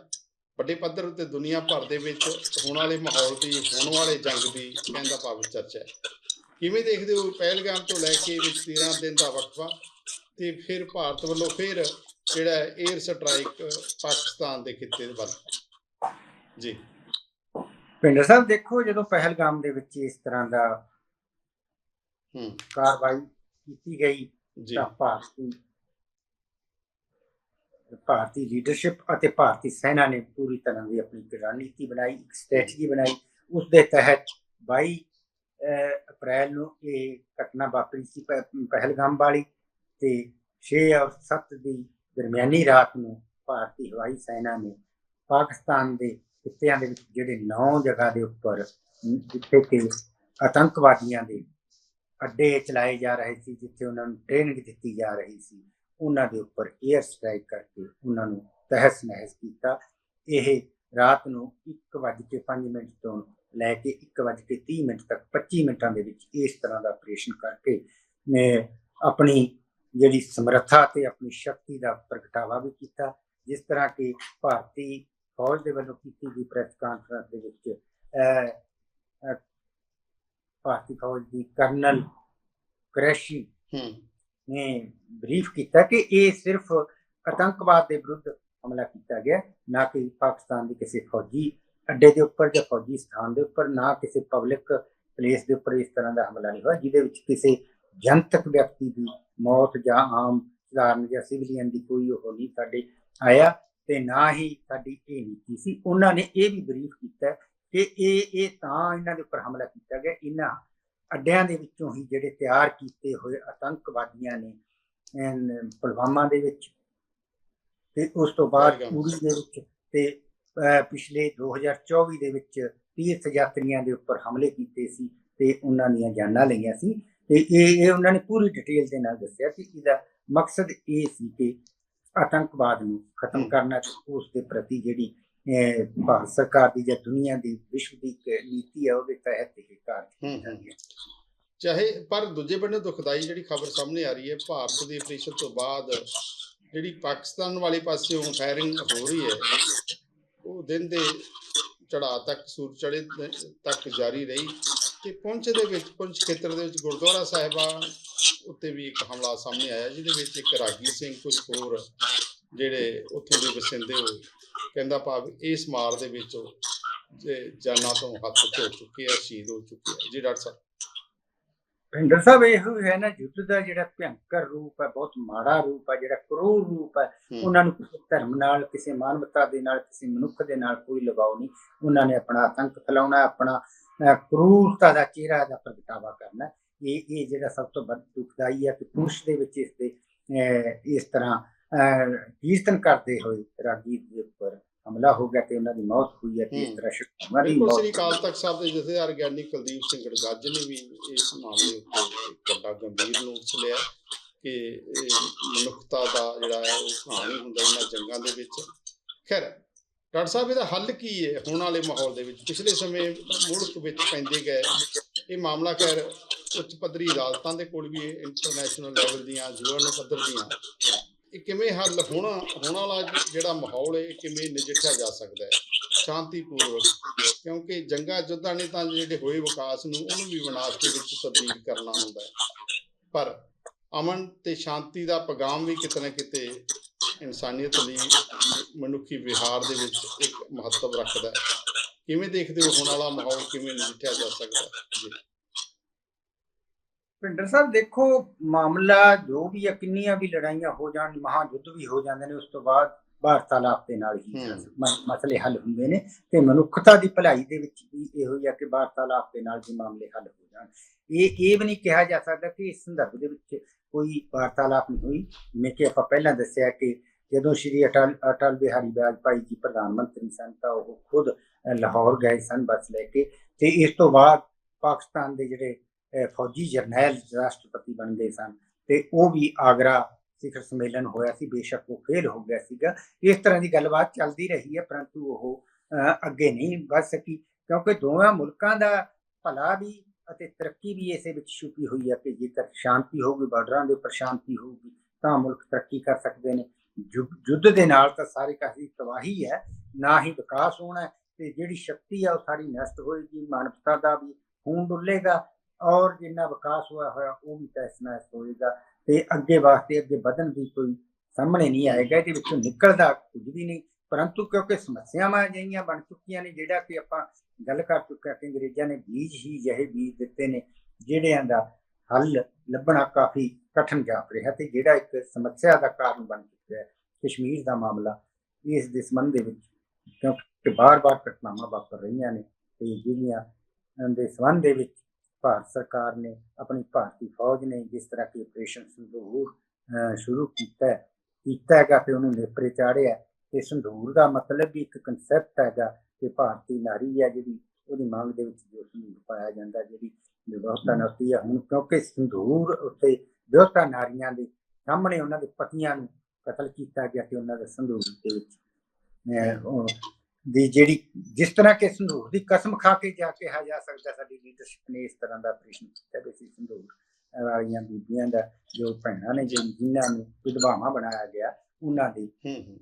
S1: ਵੱਡੇ ਪੱਧਰ ਉੱਤੇ ਦੁਨੀਆ ਭਰ ਦੇ ਵਿੱਚ ਹੋਣ ਵਾਲੇ ਮਾਹੌਲ ਦੀ ਹੋਣ ਵਾਲੇ ਜੰਗ ਦੀ ਕਹਿੰਦਾ ਭਾਵ ਚਰਚਾ ਹੈ। ਕਿਵੇਂ ਦੇਖਦੇ ਹੋ ਪਹਿਲਗਾਮ ਤੋਂ ਲੈ ਕੇ ਵਿੱਚ 13 ਦਿਨ ਦਾ ਵਕਫਾ? ਤੇ ਫਿਰ ਭਾਰਤ ਵੱਲੋਂ ਫਿਰ ਜਿਹੜਾ 에ਅਰ ਸਟ੍ਰਾਈਕ ਪਾਕਿਸਤਾਨ ਦੇ ਖਿੱਤੇ ਦੇ ਵੱਲ। ਜੀ।
S2: ਪਿੰਡਰ ਸਾਹਿਬ ਦੇਖੋ ਜਦੋਂ ਪਹਿਲਗਾਮ ਦੇ ਵਿੱਚ ਇਸ ਤਰ੍ਹਾਂ ਦਾ
S1: ਹੂੰ।
S2: ਕਾਰਵਾਈ ਕੀਤੀ ਗਈ
S1: ਜੀ।
S2: ਤਾਂ ਭਾਰਤੀ ਭਾਰਤੀ ਲੀਡਰਸ਼ਿਪ ਅਤੇ ਭਾਰਤੀ ਸੈਨਾ ਨੇ ਪੂਰੀ ਤਰ੍ਹਾਂ ਦੀ ਆਪਣੀ ਰਣਨੀਤੀ ਬਣਾਈ ਇੱਕ ਸਟ੍ਰੈਟਜੀ ਬਣਾਈ। ਉਸ ਦੇ ਤਹਿਤ 22 ਅਹ, ਅਪ੍ਰੈਲ ਨੂੰ ਇਹ ਘਟਨਾ ਵਾਪਰੀ ਸੀ ਪਹਿਲਗਾਮ ਵਾਲੀ ਤੇ 6 ਔਰ 7 ਦੀ ਦਰਮਿਆਨੀ ਰਾਤ ਨੂੰ ਭਾਰਤੀ ਹਵਾਈ ਸੈਨਾ ਨੇ ਪਾਕਿਸਤਾਨ ਦੇ ਖਿੱਤਿਆਂ ਦੇ ਵਿੱਚ ਜਿਹੜੇ ਨੌ ਜਗ੍ਹਾ ਦੇ ਉੱਪਰ ਜਿੱਥੇ ਕਿ ਆਤੰਕਵਾਦੀਆਂ ਦੇ ਅੱਡੇ ਚਲਾਏ ਜਾ ਰਹੇ ਸੀ, ਜਿੱਥੇ ਉਹਨਾਂ ਨੂੰ ਟ੍ਰੇਨਿੰਗ ਦਿੱਤੀ ਜਾ ਰਹੀ ਸੀ, ਉਹਨਾਂ ਦੇ ਉੱਪਰ 에ਅਰ ਸਟ੍ਰਾਈਕ ਕਰਕੇ ਉਹਨਾਂ ਨੂੰ ਤਹਿਸ ਨਹਿਸ ਕੀਤਾ। ਇਹ ਰਾਤ ਨੂੰ 1:05 ਮਿੰਟ ਤੋਂ ਲੈ ਕੇ 1:30 ਮਿੰਟ ਤੱਕ 25 ਮਿੰਟਾਂ ਦੇ ਵਿੱਚ ਇਸ ਤਰ੍ਹਾਂ ਦਾ ਆਪਰੇਸ਼ਨ ਕਰਕੇ ਨੇ ਆਪਣੀ ਜਿਹੜੀ ਸਮਰੱਥਾ ਤੇ ਆਪਣੀ ਸ਼ਕਤੀ ਦਾ ਪ੍ਰਗਟਾਵਾ ਵੀ ਕੀਤਾ, ਜਿਸ ਤਰ੍ਹਾਂ ਕਿ ਭਾਰਤੀ ਫੌਜ ਦੇ ਵੱਲੋਂ ਕੀਤੀ ਗਈ ਪ੍ਰੈਸ ਕਾਨਫਰੰਸ ਦੇ ਵਿੱਚ ਭਾਰਤੀ ਫੌਜ ਦੀ ਕਰਨਲ ਕ੍ਰੈਸ਼ੀ ਨੇ ਬਰੀਫ ਕੀਤਾ ਕਿ ਇਹ ਸਿਰਫ ਆਤੰਕਵਾਦ ਦੇ ਵਿਰੁੱਧ ਹਮਲਾ ਕੀਤਾ ਗਿਆ ਨਾ ਕਿ ਪਾਕਿਸਤਾਨ ਦੇ ਕਿਸੇ ਫੌਜੀ ਅੱਡੇ ਦੇ ਉੱਪਰ ਜਾਂ ਫੌਜੀ ਸਥਾਨ ਦੇ ਉੱਪਰ ਨਾ ਕਿਸੇ ਪਬਲਿਕ ਪਲੇਸ ਦੇ ਉੱਪਰ ਇਸ ਤਰ੍ਹਾਂ ਦਾ ਹਮਲਾ ਨਹੀਂ ਹੋਇਆ ਜਿਹਦੇ ਵਿੱਚ ਕਿਸੇ ਜਨਤਕ ਵਿਅਕਤੀ ਦੀ ਮੌਤ ਜਾਂ ਆਮ ਸਧਾਰਨ ਜਾਂ ਸਿਵਲੀਅਨ ਦੀ ਕੋਈ ਉਹ ਨਹੀਂ ਸਾਡੇ ਆਇਆ। ਤੇ ਨਾ ਹੀ ਸਾਡੀ ਇਹ ਨੀਤੀ ਸੀ ਉਹਨਾਂ ਨੇ ਇਹ ਵੀ ਬਰੀਫ ਕੀਤਾ ਕਿ ਇਹ ਇਹ ਤਾਂ ਇਹਨਾਂ ਦੇ ਉੱਪਰ ਹਮਲਾ ਕੀਤਾ ਗਿਆ ਇਹਨਾਂ ਅੱਡਿਆਂ ਦੇ ਵਿੱਚੋਂ ਹੀ ਜਿਹੜੇ ਤਿਆਰ ਕੀਤੇ ਹੋਏ ਆਤੰਕਵਾਦੀਆਂ ਨੇ ਪੁਲਵਾਮਾ ਦੇ ਵਿੱਚ ਤੇ ਉਸ ਤੋਂ ਬਾਅਦ। ਉੜੀ ਦੇ ਵਿੱਚ ਤੇ ਪਿਛਲੇ 2024 ਦੇ ਵਿੱਚ ਤੀਰਥ ਯਾਤਰੀਆਂ ਦੇ ਉੱਪਰ ਹਮਲੇ ਕੀਤੇ ਸੀ ਤੇ ਉਹਨਾਂ ਦੀਆਂ ਜਾਨਾਂ ਲਈਆਂ ਸੀ ਤੇ ਇਹ ਇਹ ਉਹਨਾਂ ਨੇ ਪੂਰੀ ਡਿਟੇਲ ਦੇ ਨਾਲ ਦੱਸਿਆ ਕਿ ਇਹਦਾ ਮਕਸਦ ਇਹ ਸੀ ਕਿ ਆਤੰਕਵਾਦ ਨੂੰ ਖਤਮ। ਕਰਨਾ ਉਸ ਦੇ ਪ੍ਰਤੀ ਜਿਹੜੀ ਭਾਰਤ ਸਰਕਾਰ ਦੀ ਜਾਂ ਦੁਨੀਆ ਦੀ ਵਿਸ਼ਵ ਦੀ ਨੀਤੀ ਹੈ ਉਹਦੇ ਤਹਿਤ ਇਹ ਕਾਰਜ ਕੀਤਾ
S1: ਹੂੰ ਚਾਹੇ ਪਰ ਦੂਜੇ ਬੰਨੇ ਦੁਖਦਾਈ ਜਿਹੜੀ ਖਬਰ ਸਾਹਮਣੇ ਆ ਰਹੀ ਹੈ ਭਾਰਤ ਦੇ ਆਪਰੇਸ਼ਨ ਤੋਂ ਬਾਅਦ ਜਿਹੜੀ ਪਾਕਿਸਤਾਨ ਵਾਲੇ ਪਾਸਿਓਂ ਫਾਇਰਿੰਗ ਹੋ ਰਹੀ ਹੈ ਉਹ ਦਿਨ ਦੇ ਚੜਾ ਤੱਕ ਸੂਰ ਚੜੇ ਤੱਕ ਜਾਰੀ ਰਹੀ। ਤੇ ਪੁੰਛ ਦੇ ਵਿੱਚ ਪੁੰਛ ਖੇਤਰ ਦੇ ਵਿੱਚ ਗੁਰਦੁਆਰਾ ਸਾਹਿਬਾਂ ਉੱਤੇ ਵੀ ਇੱਕ ਹਮਲਾ ਸਾਹਮਣੇ ਆਇਆ ਜਿਹਦੇ ਵਿੱਚ ਇੱਕ ਰਾਗੀ ਸਿੰਘ ਕੁਝ ਹੋਰ ਜਿਹੜੇ ਉੱਥੋਂ ਦੇ ਵਸਿੰਦੇ ਹੋ ਕਹਿੰਦਾ ਭਾਵ ਇਸ ਮਾਰ ਦੇ ਵਿੱਚ ਜਾਨਾਂ ਤੋਂ ਹੱਥ ਧੋ ਚੁੱਕੇ ਆ ਸ਼ਹੀਦ ਹੋ ਚੁੱਕੇ ਆ। ਜੀ ਡਾਕਟਰ ਸਾਹਿਬ।
S2: ਭਿੰਡਰ ਸਾਹਿਬ ਇਹੋ ਹੈ ਨਾ ਯੁੱਧ ਦਾ ਜਿਹੜਾ ਭਿਅੰਕਰ ਰੂਪ ਹੈ ਬਹੁਤ ਮਾੜਾ ਰੂਪ ਹੈ ਜਿਹੜਾ ਕਰੂਰ ਰੂਪ ਹੈ। ਉਹਨਾਂ ਨੂੰ ਕਿਸੇ ਧਰਮ ਨਾਲ ਕਿਸੇ ਮਾਨਵਤਾ ਦੇ ਨਾਲ ਕਿਸੇ ਮਨੁੱਖ ਦੇ ਨਾਲ ਕੋਈ ਲਗਾਓ ਨਹੀਂ। ਉਹਨਾਂ ਨੇ ਆਪਣਾ ਆਤੰਕ ਫੈਲਾਉਣਾ ਆਪਣਾ ਕਰੂਰਤਾ ਦਾ ਚਿਹਰਾ ਦਾ ਪ੍ਰਗਟਾਵਾ ਕਰਨਾ ਇਹ ਇਹ ਜਿਹੜਾ ਸਭ ਤੋਂ ਵੱਧ ਦੁਖਦਾਈ ਹੈ ਕਿ ਪੁਰਸ਼ ਦੇ ਵਿੱਚ ਇਸ ਦੇ ਇਸ ਤਰ੍ਹਾਂ ਕੀਰਤਨ ਕਰਦੇ ਹੋਏ ਰਾਗੀ ਦੇ ਉੱਪਰ ਹਮਲਾ ਹੋ ਗਿਆ ਤੇ ਉਹਨਾਂ ਦੀ ਮੌਤ ਹੋਈ ਹੈ ਤੇ ਇਸ। ਤਰ੍ਹਾਂ
S1: ਬਿਲਕੁਲ
S2: ਮੌਤ
S1: ਸ੍ਰੀ ਅਕਾਲ ਤਖਤ ਸਾਹਿਬ ਦੇ ਜਥੇਦਾਰ ਗਿਆਨੀ ਕੁਲਦੀਪ ਸਿੰਘ ਗੜਗੱਜ ਨੇ ਵੀ ਇਸ ਮਾਮਲੇ ਉੱਤੇ ਵੱਡਾ ਗੰਭੀਰ ਨੋਟਿਸ ਲਿਆ ਕਿ ਮਨੁੱਖਤਾ ਦਾ ਜਿਹੜਾ ਹੈ ਉਹ ਕਹਾਣੀ ਹੁੰਦਾ ਇਹਨਾਂ ਜੰਗਾਂ ਦੇ ਵਿੱਚ। ਖੈਰ ਡਾਕਟਰ ਸਾਹਿਬ, ਇਹਦਾ ਹੱਲ ਕੀ ਹੈ ਹੁਣ ਵਾਲੇ ਮਾਹੌਲ ਦੇ ਵਿੱਚ? ਪਿਛਲੇ ਸਮੇਂ ਮੁਲਕ ਵਿੱਚ ਪੈਂਦੇ ਗਏ। ਇਹ ਮਾਮਲਾ ਖੈਰ ਉੱਚ ਪੱਧਰੀ ਅਦਾਲਤਾਂ ਦੇ ਕੋਲ ਵੀ ਇੰਟਰਨੈਸ਼ਨਲ ਲੈਵਲ ਦੀਆਂ ਯੂਐਨ ਪੱਧਰ ਦੀਆਂ। ਇਹ ਕਿਵੇਂ ਹੱਲ ਹੋਣਾ, ਹੋਣ ਵਾਲਾ ਜਿਹੜਾ ਮਾਹੌਲ ਹੈ ਇਹ ਕਿਵੇਂ ਨਜਿੱਠਿਆ ਜਾ ਸਕਦਾ ਹੈ ਸ਼ਾਂਤੀਪੂਰਵਕ, ਕਿਉਂਕਿ ਜੰਗਾਂ ਜੁੱਧਾਂ ਨੇ ਤਾਂ ਜਿਹੜੇ ਹੋਏ ਵਿਕਾਸ ਨੂੰ, ਉਹਨੂੰ ਵੀ ਵਿਨਾਸ਼ ਦੇ ਵਿੱਚ ਤਬਦੀਲ ਕਰਨਾ ਹੁੰਦਾ ਹੈ ਪਰ ਅਮਨ ਤੇ ਸ਼ਾਂਤੀ ਦਾ ਪੈਗਾਮ ਵੀ ਕਿਤੇ ਨਾ ਕਿਤੇ ਇਨਸਾਨੀਅਤ ਲਈ ਮਨੁੱਖੀ ਵਿਹਾਰ ਦੇ ਵਿੱਚ ਇੱਕ ਮਹੱਤਵ ਰੱਖਦਾ ਹੈ। ਕਿਵੇਂ ਦੇਖਦੇ ਹੋ ਹੁਣ ਵਾਲਾ ਮਾਹੌਲ ਕਿਵੇਂ ਨਜਿੱਠਿਆ ਜਾ ਸਕਦਾ ਜੀ।
S2: ਭਿੰਡਰ ਸਾਹਿਬ ਦੇਖੋ ਮਾਮਲਾ ਜੋ ਵੀ ਹੈ ਕਿੰਨੀਆਂ ਵੀ ਲੜਾਈਆਂ ਹੋ ਜਾਣ ਮਹਾਯੁੱਧ ਵੀ ਹੋ ਜਾਂਦੇ ਨੇ ਉਸ ਤੋਂ ਬਾਅਦ ਵਾਰਤਾਲਾਪ ਦੇ ਨਾਲ ਹੀ ਮਸਲੇ ਹੱਲ ਹੁੰਦੇ ਨੇ ਤੇ ਮਨੁੱਖਤਾ ਦੀ ਭਲਾਈ ਦੇ ਵਿੱਚ ਵੀ ਇਹੋ ਹੀ ਆ ਕਿ ਵਾਰਤਾਲਾਪ ਦੇ ਨਾਲ ਹੀ ਮਾਮਲੇ ਹੱਲ ਹੋ ਜਾਣ। ਇਹ ਇਹ ਵੀ ਨਹੀਂ ਕਿਹਾ ਜਾ ਸਕਦਾ ਕਿ ਇਸ ਸੰਦਰਭ ਦੇ ਵਿੱਚ ਕੋਈ ਵਾਰਤਾਲਾਪ ਨਹੀਂ ਹੋਈ। ਜਿਵੇਂ ਕਿ ਆਪਾਂ ਪਹਿਲਾਂ ਦੱਸਿਆ ਕਿ ਜਦੋਂ ਸ਼੍ਰੀ ਅਟਲ ਅਟਲ ਬਿਹਾਰੀ ਵਾਜਪਾਈ ਜੀ ਪ੍ਰਧਾਨ ਮੰਤਰੀ ਸਨ ਤਾਂ ਉਹ ਖੁਦ ਲਾਹੌਰ ਗਏ ਸਨ ਬੱਸ ਲੈ ਕੇ ਤੇ ਇਸ ਤੋਂ ਬਾਅਦ ਪਾਕਿਸਤਾਨ ਦੇ ਜਿਹੜੇ ਫੌਜੀ ਜਰਨੈਲ, ਰਾਸ਼ਟਰਪਤੀ ਬਣ ਗਏ ਸਨ ਤੇ ਉਹ ਵੀ ਆਗਰਾ ਸਿਖਰ ਸੰਮੇਲਨ ਹੋਇਆ ਸੀ, ਬੇਸ਼ੱਕ ਉਹ ਫੇਲ ਹੋ ਗਿਆ ਸੀਗਾ। ਇਸ ਤਰ੍ਹਾਂ ਦੀ ਗੱਲਬਾਤ ਚੱਲਦੀ ਰਹੀ ਹੈ, ਪਰੰਤੂ ਉਹ ਅੱਗੇ ਨਹੀਂ ਵੱਧ ਸਕੀ ਕਿਉਂਕਿ ਦੋਵਾਂ ਮੁਲਕਾਂ ਦਾ ਭਲਾ ਵੀ ਅਤੇ ਤਰੱਕੀ ਵੀ ਇਸੇ ਵਿੱਚ ਛੁਪੀ ਹੋਈ ਹੈ ਕਿ ਜੇਕਰ ਸ਼ਾਂਤੀ ਹੋਊਗੀ, ਬਾਰਡਰਾਂ ਦੇ ਉੱਪਰ ਸ਼ਾਂਤੀ ਹੋਊਗੀ ਤਾਂ ਮੁਲਕ ਤਰੱਕੀ ਕਰ ਸਕਦੇ ਨੇ। ਯੁੱਧ ਯੁੱਧ ਦੇ ਨਾਲ ਤਾਂ ਸਾਰੇ ਕਾਫੀ ਤਬਾਹੀ ਹੈ, ਨਾ ਹੀ ਵਿਕਾਸ ਹੋਣਾ ਹੈ, ਤੇ ਜਿਹੜੀ ਸ਼ਕਤੀ ਆ ਉਹ ਸਾਰੀ ਨਸ਼ਟ ਹੋਏਗੀ, ਮਾਨਵਤਾ ਦਾ ਵੀ ਖੂਨ ਡੁੱਲੇਗਾ, ਔਰ ਜਿੰਨਾ ਵਿਕਾਸ ਹੋਇਆ ਹੋਇਆ ਉਹ ਵੀ ਤਹਿਸ ਨਹਿਸ ਹੋਏਗਾ, ਤੇ ਅੱਗੇ ਵਾਸਤੇ ਅੱਗੇ ਵਧਣ ਦੀ ਕੋਈ ਸਾਹਮਣੇ ਨਹੀਂ ਆਏਗਾ, ਇਹਦੇ ਵਿੱਚੋਂ ਨਿਕਲਦਾ ਕੁਝ ਵੀ ਨਹੀਂ, ਪਰੰਤੂ ਕਿਉਂਕਿ ਸਮੱਸਿਆਵਾਂ ਅਜਿਹੀਆਂ ਬਣ ਚੁੱਕੀਆਂ ਨੇ, ਜਿਹੜਾ ਕਿ ਆਪਾਂ ਗੱਲ ਕਰ ਚੁੱਕੇ ਹਾਂ ਕਿ ਅੰਗਰੇਜ਼ਾਂ ਨੇ ਬੀਜ ਹੀ ਜਿਹੇ ਬੀਜ ਦਿੱਤੇ ਨੇ, ਜਿਹੜਿਆਂ ਦਾ ਹੱਲ ਲੱਭਣਾ ਕਾਫੀ ਕਠਿਨ ਜਾਪ ਰਿਹਾ, ਤੇ ਜਿਹੜਾ ਇੱਕ ਸਮੱਸਿਆ ਦਾ ਕਾਰਨ ਬਣ ਚੁੱਕਿਆ। ਹੈ। ਕਸ਼ਮੀਰ ਦਾ ਮਾਮਲਾ ਇਸ ਦੇ ਸੰਬੰਧ ਦੇ ਵਿੱਚ, ਕਿਉਂਕਿ ਬਾਰ-ਬਾਰ ਘਟਨਾਵਾਂ ਵਾਪਰ ਰਹੀਆਂ ਨੇ ਤੇ ਜਿਹੜੀਆਂ ਦੇ ਸੰਬੰਧ ਦੇ ਵਿੱਚ ਭਾਰਤ ਸਰਕਾਰ ਨੇ ਆਪਣੀ ਭਾਰਤੀ ਫੌਜ ਨੇ ਜਿਸ ਤਰ੍ਹਾਂ ਕਿ ਆਪਰੇਸ਼ਨ ਸਿੰਦੂਰ ਸ਼ੁਰੂ ਕੀਤਾ ਕੀਤਾ ਹੈਗਾ ਤੇ ਉਹਨੂੰ ਨੇਪਰੇ ਚਾੜਿਆ ਤੇ ਸੰਧੂਰ ਦਾ ਮਤਲਬ ਵੀ ਇੱਕ ਕਨਸੈਪਟ ਹੈਗਾ ਕਿ ਭਾਰਤੀ ਨਾਰੀ ਹੈ ਜਿਹੜੀ ਉਹਦੀ ਮੰਗ ਦੇ ਵਿੱਚ ਜੋ ਸੰਧੂਰ ਪਾਇਆ ਜਾਂਦਾ, ਜਿਹੜੀ ਵਿਵਸਥਾ ਨਤੀ ਹੈ। ਹੁਣ ਕਿਉਂਕਿ ਸੰਧੂਰ ਉੱਤੇ ਵਿਵਸਥਾ ਨਾਰੀਆਂ ਦੇ ਸਾਹਮਣੇ ਉਹਨਾਂ ਦੇ ਪਤੀਆਂ ਨੂੰ ਕਤਲ ਕੀਤਾ ਗਿਆ ਤੇ ਉਹਨਾਂ ਦੇ ਸੰਧੂਰ ਦੇ ਵਿੱਚ। ਦੀ ਜਿਹੜੀ ਜਿਸ ਤਰ੍ਹਾਂ ਕਿ ਸੰਧੂਰ ਦੀ ਕਸਮ ਖਾ ਕੇ ਜਾ ਕੇ ਕਿਹਾ ਜਾ ਸਕਦਾ ਸਾਡੀ ਲੀਡਰਸ਼ਿਪ ਨੇ ਇਸ ਤਰ੍ਹਾਂ ਦਾ ਪ੍ਰਸ਼ਨ ਕੀਤਾ ਵੀ ਅਸੀਂ ਸੰਧੂਰ ਵਾਲੀਆਂ ਬੀਬੀਆਂ ਦਾ ਜੋ ਭੈਣਾਂ ਨੇ ਜੋ ਜਿਨ੍ਹਾਂ ਨੂੰ ਵਿਧਵਾਵਾਂ ਬਣਾਇਆ ਗਿਆ ਉਹਨਾਂ ਦੀ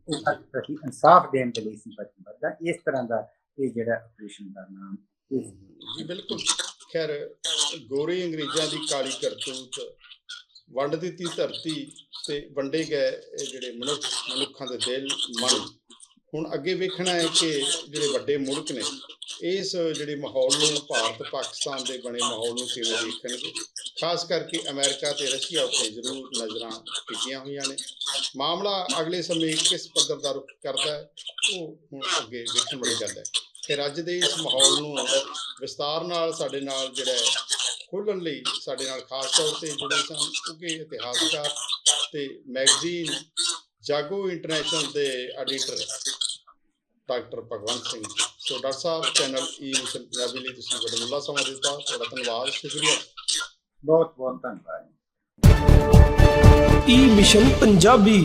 S2: ਉਹਨਾਂ ਪ੍ਰਤੀ ਇਨਸਾਫ ਦੇਣ ਦੇ ਲਈ ਸੀ ਵਚਨਬੱਧ ਇਸ ਤਰ੍ਹਾਂ ਦਾ ਇਹ ਜਿਹੜਾ ਆਪਰੇਸ਼ਨ ਦਾ ਨਾਮ
S1: ਜੀ ਬਿਲਕੁਲ। ਖੈਰ ਗੋਰੇ ਅੰਗਰੇਜ਼ਾਂ ਦੀ ਕਾਲੀ ਕਰਤੂਤ ਵੰਡ ਦਿੱਤੀ ਧਰਤੀ ਤੇ ਵੰਡੇ ਗਏ ਜਿਹੜੇ ਮਨੁੱਖ, ਮਨੁੱਖਾਂ ਦੇ ਦਿਲ, ਮਨ। ਹੁਣ ਅੱਗੇ ਵੇਖਣਾ ਹੈ ਕਿ ਜਿਹੜੇ ਵੱਡੇ ਮੁਲਕ ਨੇ, ਇਸ ਜਿਹੜੇ ਮਾਹੌਲ ਨੂੰ ਭਾਰਤ, ਪਾਕਿਸਤਾਨ ਦੇ ਬਣੇ ਮਾਹੌਲ ਨੂੰ ਕਿਵੇਂ ਦੇਖਣਗੇ ਖਾਸ ਕਰਕੇ ਅਮਰੀਕਾ ਤੇ ਰਸ਼ੀਆ ਉੱਤੇ ਜ਼ਰੂਰ ਨਜ਼ਰਾਂ ਟਿਕੀਆਂ ਹੋਈਆਂ ਨੇ। ਮਾਮਲਾ ਅਗਲੇ ਸਮੇਂ ਕਿਸ ਪੱਧਰ ਦਾ ਰੁਖ ਕਰਦਾ ਹੈ, ਉਹ ਹੁਣ ਅੱਗੇ ਵੇਖਣ ਵਾਲੀ ਗੱਲ ਹੈ। ਫਿਰ ਅੱਜ ਦੇ ਇਸ ਮਾਹੌਲ ਨੂੰ ਵਿਸਤਾਰ ਨਾਲ ਸਾਡੇ ਨਾਲ ਜਿਹੜਾ ਖੋਲਣ ਲਈ ਸਾਡੇ ਨਾਲ ਖਾਸ ਤੌਰ ਤੇ ਜੁੜੇ ਸਨ, ਕਿਉਂਕਿ ਇਤਿਹਾਸਕਾਰ ਵਾਸਤੇ ਮੈਗਜ਼ੀਨ ਜਾਗੋ ਇੰਟਰਨੈਸ਼ਨਲ ਦੇ editor doctor Bhagwant Singh so doctor ਸਾਹਿਬ channel e E mission Punjabi ਲਈ ਤੁਸੀਂ ਬੜਾ ਸਮਾਂ ਦਿੱਤਾ। ਤੁਹਾਡਾ ਧੰਨਵਾਦ ਸ਼ੁਕਰੀਆ।
S2: ਬਹੁਤ ਬਹੁਤ ਧੰਨਵਾਦ।
S3: e E mission Punjabi.